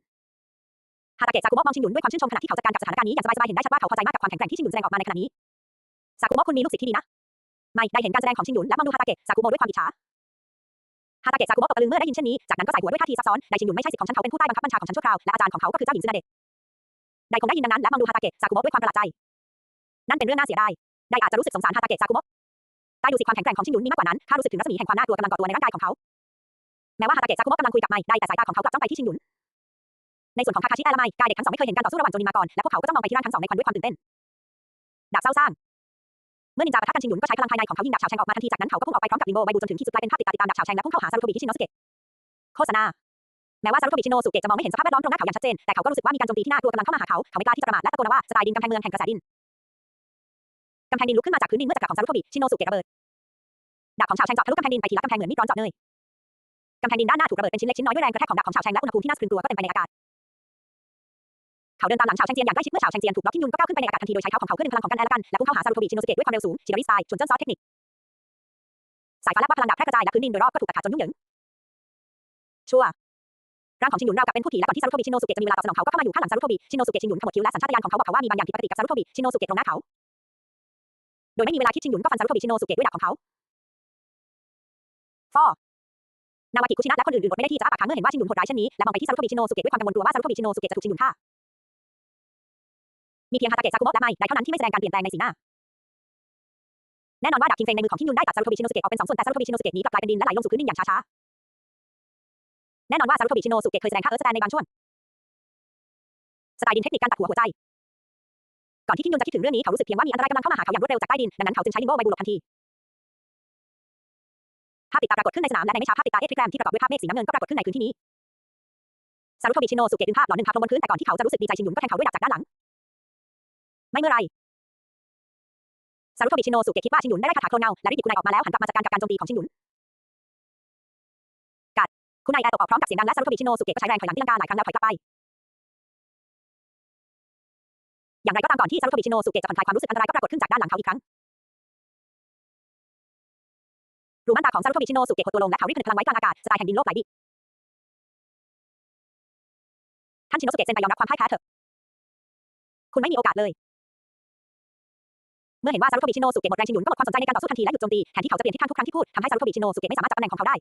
ฮาตาเกะซากุโมะมองชิงหยุนด้วยความชื่นชมขณะที่เขาจัดการกับสถานการณ์นี้อย่างสบายๆเห็นได้ชัดว่าเขาพอใจมากกับความแข็งแกร่งที่ชิงหยุนแสดงออกมาในขณะนี้ซากุโมะคุณมีลูกศิษย์ที่ดีนะ ไม่ได้เห็นการแสดงของชิงหยุนและมองดูฮาตาเกะซากุโมะด้วยความอิจฉาฮาตาเกะซากุโมะตกตะลึงเมื่อได้ยินเช่นนี้ จากนั้นก็ใส่หัวด้วยท่าทีซับซ้อนไดชิงหยุนไม่ใช่สิทธิ์ของฉันเขาเป็นผู้ใต้บังคับบัญชาของฉันชั่วคราวและอาจารย์ของเขาก็คือเจ้าหญิงซึนาเดะไดคงได้ยินดังนั้นและมองดูฮาตาเกะซากุโมะด้วยความประหลาดใจ นั่นเป็นเรื่องน่าเสียดายไดอาจจะรู้สึกสงสารฮาตาเกะซากุโมะใต้ดูสิความแข็งแกร่งของชิงหยุนมีมากกว่านั้นข้ารู้สึกถึงรัศมีแห่งความน่ากลัวกำลังก่อตัวในร่างกายของเขาแม้ว่าฮาตาเกะซากุโมะกำลังคุยกับไมได้แต่สายตาของเขากลับจ้องไปที่ชิงหยุน ในส่วนของคาคาชิและละไมกายเด็กทั้งสองไม่เคยเห็นการต่อสู้ระหว่างโจนินมาก่อน และพวกเขาก็จ้องมองไปที่ร่างทั้งสองในควันด้วยความตื่นเต้น ดาบเศร้าซ่าง เมื่อนินจาปะทะกันชิงหยุนก็ใช้พลังภายในของเขายิงดาบฉาวแฉงออกมาทันที จากนั้นเขาก็พุ่งออกไปพร้อมกับริงโบใบบูจนถึงที่สุดกลายเป็นภาพติดตาติดตามดาบฉาวแฉงและพุ่งเข้าหาซารุโทบิที่ชิโนสเกะโฆษณา แม้ว่าซารุโทบิชิโนสุเกะจะมองไม่เห็นสภาพแวดล้อมตรงหน้าเขาอย่างชัดเจน แต่เขาก็รู้สึกว่ามีการโจมตีที่น่ากลัวกำลังเข้ามาหาเขา เขาไม่กล้าที่จะประมาทและตะโกนว่าสไตล์ดินกำแพงเมืองแห่งกระแสดินกำแพงดินลุกขึ้นมาจากพื้นดินเมื่อจักรของซารุโทบิชิโนสุเกะระเบิดดาบของชาวแชงเจาะทะลุกำแพงดินไปทีละกำแพงเหมือนมีดร้อนเจาะเนยกำแพงดินด้านหน้าถูกระเบิดเป็นชิ้นเล็กชิ้นน้อยด้วยแรงกระแทกของดาบของชาวแชงและอุณหภูมิที่น่าสะพรึงกลัวก็เต็มไปในอากาศ เขาเดินตามหลังชาวแชงเจียนอย่างใกล้ชิดเมื่อชาวแชงเจียนถูกล็อกที่ยุนก็ก้าวขึ้นไปในอากาศทันทีโดยใช้เท้าของเขาเพื่อดึงพลังของกันและกันและพุ่งเข้าหาซารุโทบิชิโนสเกะด้วยความเร็วสูงชิโนริสไตล์ชวนเจิ้นซอสเทคนิคสายฟ้าและว่าพลังดาบแพร่กระจายและพื้นดินโดยรอบก็ถูกตัดขาดจนยุ่งเหยิงชั่วร่างของชินหยุนราวกับเป็นผู้ผีและก่อนที่ซารุโทบิชิโนสุเกะจะมีเวลาตอบสนองเขาก็เข้ามาอยู่ข้างหลังซารุโทบิชิโนสุเกะชินหยุนขมวดคิ้วและสัญชาตญาณของเขาบอกเขาว่ามีบางอย่างผิดปกติกับซารุโทบิชิโนสุเกะตรงหน้าเขา โดยไม่มีเวลาคิดชินหยุนก็ฟันซารุโทบิชิโนสุเกะด้วยดาบของเขาฟอนาวากิคุชินะและคนอื่นๆอดไม่ได้ที่จะอ้าปากค้างเมื่อเห็นว่าชินหยุนโหดร้ายเช่นนี้และมองไปที่ซารุโทบิชิโนสุเกะด้วยความกังวลกลัวว่าซารุโทบิชิโนสุเกะจะถูกชินหยุนฆ่า มีเพียงฮาตาเกะซากุโมะและไม่ได้เท่านั้นที่ไม่แสดงการเปลี่ยนแปลงในสีหน้า แน่นอนว่าดาบคิงเฟงในมือของคิงยุนได้ตัดซารุโทบิชิโนสุเกะออกเป็นสองส่วนแต่ซารุโทบิชิโนสุเกะนี้กลับกลายเป็นดินและไหลลงสู่พื้นดินอย่างช้าๆ แน่นอนว่าซารุโทบิชิโนสุเกะเคยแสดงท่าเอิร์ธสแตนในบางช่วงสไตล์ดินเทคนิคการตัดหัวหัวใจ ก่อนที่คิงยุนจะคิดถึงเรื่องนี้เขารู้สึกเพียงว่ามีอันตรายกำลังเข้ามาหาเขาอย่างรวดเร็วจากใต้ดินดังนั้นเขาจึงใช้ลิงโบใบบูหลบทันทีภาพติดตาปรากฏขึ้นในสนามและในไม่ช้าภาพติดตาเอทริแกรมที่ประกอบด้วยภาพเมฆสีน้ำเงินก็ปรากฏขึ้นในพื้นที่นี้ซารุโทบิชิโนสุเกะดึงภาพหลอนหนึ่งภาพลงบนพื้นแต่ก่อนที่เขาจะรู้สึกดีใจชินยุนก็แทงเขาด้วยดาบจากด้านหลัง ไม่เมื่อไรซารุโทบิชิโนสุเกะคิดว่าชินหยุนได้ไล่คาถาโคลนเงาและรีบหยิบคุณนายออกมาแล้วหันกลับมาจัดการกับการโจมตีของชินหยุนกัดคุณนายแอร์ตกออกพร้อมกับเสียงดังและซารุโทบิชิโนสุเกะก็ใช้แรงถอยหลังที่ลังกาหลายครั้งแล้วถอยกลับไป อย่างไรก็ตามก่อนที่ซารุโทบิชิโนสุเกะจะผ่อนคลายความรู้สึกอันตรายก็ปรากฏขึ้นจากด้านหลังเขาอีกครั้งรูม่านตาของซารุโทบิชิโนสุเกะหดตัวลงและเขารีบผนึกพลังไว้กลางอากาศสไตล์แห่งดินโลกไหลดิท่านชินโนสุเกะเซ็นไปยอมรับความพ่ายแพ้เถอะคุณไม่มีโอกาสเลย เมื่อเห็นว่าซารุโทบิชิโนสุเกะหมดแรงชินหยุนก็หมดความสนใจในการต่อสู้ทันทีและหยุดโจมตีแทนที่เขาจะเปลี่ยนทิศทางทุกครั้งที่พูดทำให้ซารุโทบิชิโนสุเกะไม่สามารถจับตำแหน่งของเขาได้